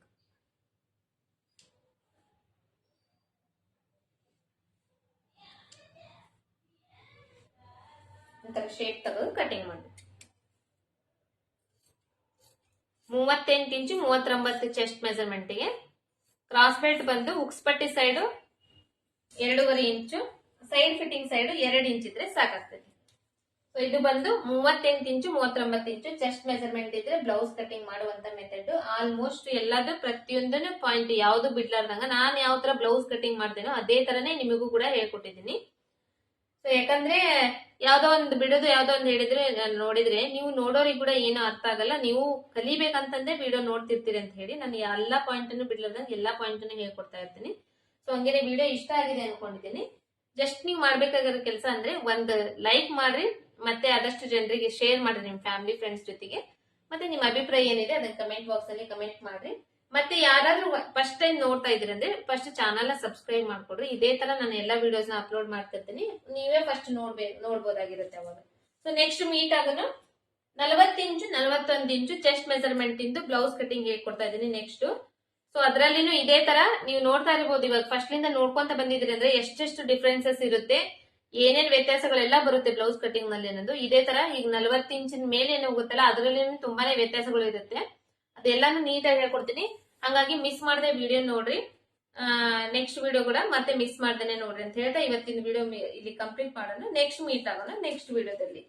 [SPEAKER 1] ಶೇಪ್ ತಗೊಂಡು ಕಟಿಂಗ್ ಮಾಡಬೇಕು. ಮೂವತ್ತೆಂಟು ಇಂಚು ಮೂವತ್ತೊಂಬತ್ತು ಚೆಸ್ಟ್ ಮೆಜರ್ಮೆಂಟ್ಗೆ ಕ್ರಾಸ್ ಬೆಲ್ಟ್ ಬಂದು ಉಕ್ಸ್ಪಟ್ಟಿ ಸೈಡು ಎರಡೂವರೆ ಇಂಚು ಸೈಡ್ ಫಿಟ್ಟಿಂಗ್ ಸೈಡ್ ಎರಡು ಇಂಚ್ ಇದ್ರೆ ಸಾಕಾಗ್ತದೆ. ಸೊ ಇದು ಬಂದು ಮೂವತ್ತೆಂಟು ಇಂಚು ಮೂವತ್ತೊಂಬತ್ತು ಇಂಚು ಚೆಸ್ಟ್ ಮೆಜರ್ಮೆಂಟ್ ಇದ್ರೆ ಬ್ಲೌಸ್ ಕಟಿಂಗ್ ಮಾಡುವಂತ ಮೆಥಡ್ ಆಲ್ಮೋಸ್ಟ್ ಎಲ್ಲದೂ ಪ್ರತಿಯೊಂದನ್ನು ಪಾಯಿಂಟ್ ಯಾವ್ದು ಬಿಡ್ಲಾರ್ದಂಗ ನಾನು ಯಾವ ತರ ಬ್ಲೌಸ್ ಕಟಿಂಗ್ ಮಾಡ್ತೇನೋ ಅದೇ ತರನೇ ನಿಮಗೂ ಕೂಡ ಹೇಳ್ಕೊಟ್ಟಿದ್ದೀನಿ. ಸೊ ಯಾಕಂದ್ರೆ ಯಾವ್ದೋ ಒಂದು ಬಿಡೋದು, ಯಾವ್ದೋ ಒಂದು ಹೇಳಿದ್ರೆ ನೋಡಿದ್ರೆ ನೀವು ನೋಡೋರಿಗೆ ಕೂಡ ಏನೂ ಅರ್ಥ ಆಗಲ್ಲ. ನೀವು ಕಲಿಬೇಕಂತಂದ್ರೆ ವಿಡಿಯೋ ನೋಡ್ತಿರ್ತೀರಿ ಅಂತ ಹೇಳಿ ನಾನು ಎಲ್ಲಾ ಪಾಯಿಂಟ್ ಅನ್ನು ಬಿಡ್ಲಾರ್ದಂಗೆ ಎಲ್ಲಾ ಪಾಯಿಂಟ್ ಅನ್ನು ಹೇಳ್ಕೊಡ್ತಾ ಇರ್ತೀನಿ. ಸೊ ಹಂಗೇನೆ ವಿಡಿಯೋ ಇಷ್ಟ ಆಗಿದೆ ಅನ್ಕೊಂಡಿದ್ದೀನಿ. ಜಸ್ಟ್ ನೀವು ಮಾಡ್ಬೇಕಾಗಿರೋ ಕೆಲಸ ಅಂದ್ರೆ ಒಂದು ಲೈಕ್ ಮಾಡ್ರಿ, ಮತ್ತೆ ಆದಷ್ಟು ಜನರಿಗೆ ಶೇರ್ ಮಾಡ್ರಿ ನಿಮ್ ಫ್ಯಾಮಿಲಿ ಫ್ರೆಂಡ್ಸ್ ಜೊತೆಗೆ. ಮತ್ತೆ ನಿಮ್ಮ ಅಭಿಪ್ರಾಯ ಏನಿದೆ ಅದನ್ನ ಕಮೆಂಟ್ ಬಾಕ್ಸ್ ಅಲ್ಲಿ ಕಮೆಂಟ್ ಮಾಡ್ರಿ. ಮತ್ತೆ ಯಾರಾದ್ರೂ ಫಸ್ಟ್ ಟೈಮ್ ನೋಡ್ತಾ ಇದ್ರೆ ಅಂದ್ರೆ ಫಸ್ಟ್ ಚಾನಲ್ ಸಬ್ಸ್ಕ್ರೈಬ್ ಮಾಡ್ಕೊಡ್ರಿ. ಇದೇ ತರ ನಾನು ಎಲ್ಲಾ ವಿಡಿಯೋಸ್ನ ಅಪ್ಲೋಡ್ ಮಾಡ್ತಿರ್ತೀನಿ. ನೀವೇ ಫಸ್ಟ್ ನೋಡ್ಬೇಕು ನೋಡ್ಬೋದಾಗಿರುತ್ತೆ ಅವಾಗ. ಸೊ ನೆಕ್ಸ್ಟ್ ಮೀಟ್ ಆಗೋನು ನಲವತ್ತು ಇಂಚು ನಲವತ್ತೊಂದು ಇಂಚು ಚೆಸ್ಟ್ ಮೆಸರ್ಮೆಂಟ್ ಇಂದು ಬ್ಲೌಸ್ ಕಟಿಂಗ್ ಹೇಳ್ಕೊಡ್ತಾ ಇದ್ದೀನಿ ನೆಕ್ಸ್ಟ್ ಸೊ ಅದ್ರಲ್ಲಿನೂ ಇದೇ ತರ ನೀವು ನೋಡ್ತಾ ಇರ್ಬೋದು. ಇವಾಗ ಫಸ್ಟ್ ಲಿಂದ ನೋಡ್ಕೊಂತ ಬಂದಿದ್ರಿ ಅಂದ್ರೆ ಎಷ್ಟೆಷ್ಟು ಡಿಫ್ರೆನ್ಸಸ್ ಇರುತ್ತೆ, ಏನೇನ್ ವ್ಯತ್ಯಾಸಗಳೆಲ್ಲ ಬರುತ್ತೆ ಬ್ಲೌಸ್ ಕಟಿಂಗ್ನಲ್ಲಿ ಅನ್ನೋದು ಇದೇ ತರ ಈಗ ನಲವತ್ತು ಇಂಚಿನ ಮೇಲೆ ಏನೋ ಗೊತ್ತಲ್ಲ ಅದರಲ್ಲಿ ತುಂಬಾನೇ ವ್ಯತ್ಯಾಸಗಳು ಇರುತ್ತೆ. ಅದೆಲ್ಲಾನು ನೀಟಾಗಿ ಹೇಳ್ಕೊಡ್ತೀನಿ. ಹಂಗಾಗಿ ಮಿಸ್ ಮಾಡದೆ ವಿಡಿಯೋ ನೋಡ್ರಿ. ನೆಕ್ಸ್ಟ್ ವಿಡಿಯೋ ಕೂಡ ಮತ್ತೆ ಮಿಸ್ ಮಾಡ್ದೇನೆ ನೋಡ್ರಿ ಅಂತ ಹೇಳ್ತಾ ಇವತ್ತಿನ ವಿಡಿಯೋ ಇಲ್ಲಿ ಕಂಪ್ಲೀಟ್ ಮಾಡೋಣ. ನೆಕ್ಸ್ಟ್ ಮೀಟ್ ಆಗೋಣ ನೆಕ್ಸ್ಟ್ ವಿಡಿಯೋದಲ್ಲಿ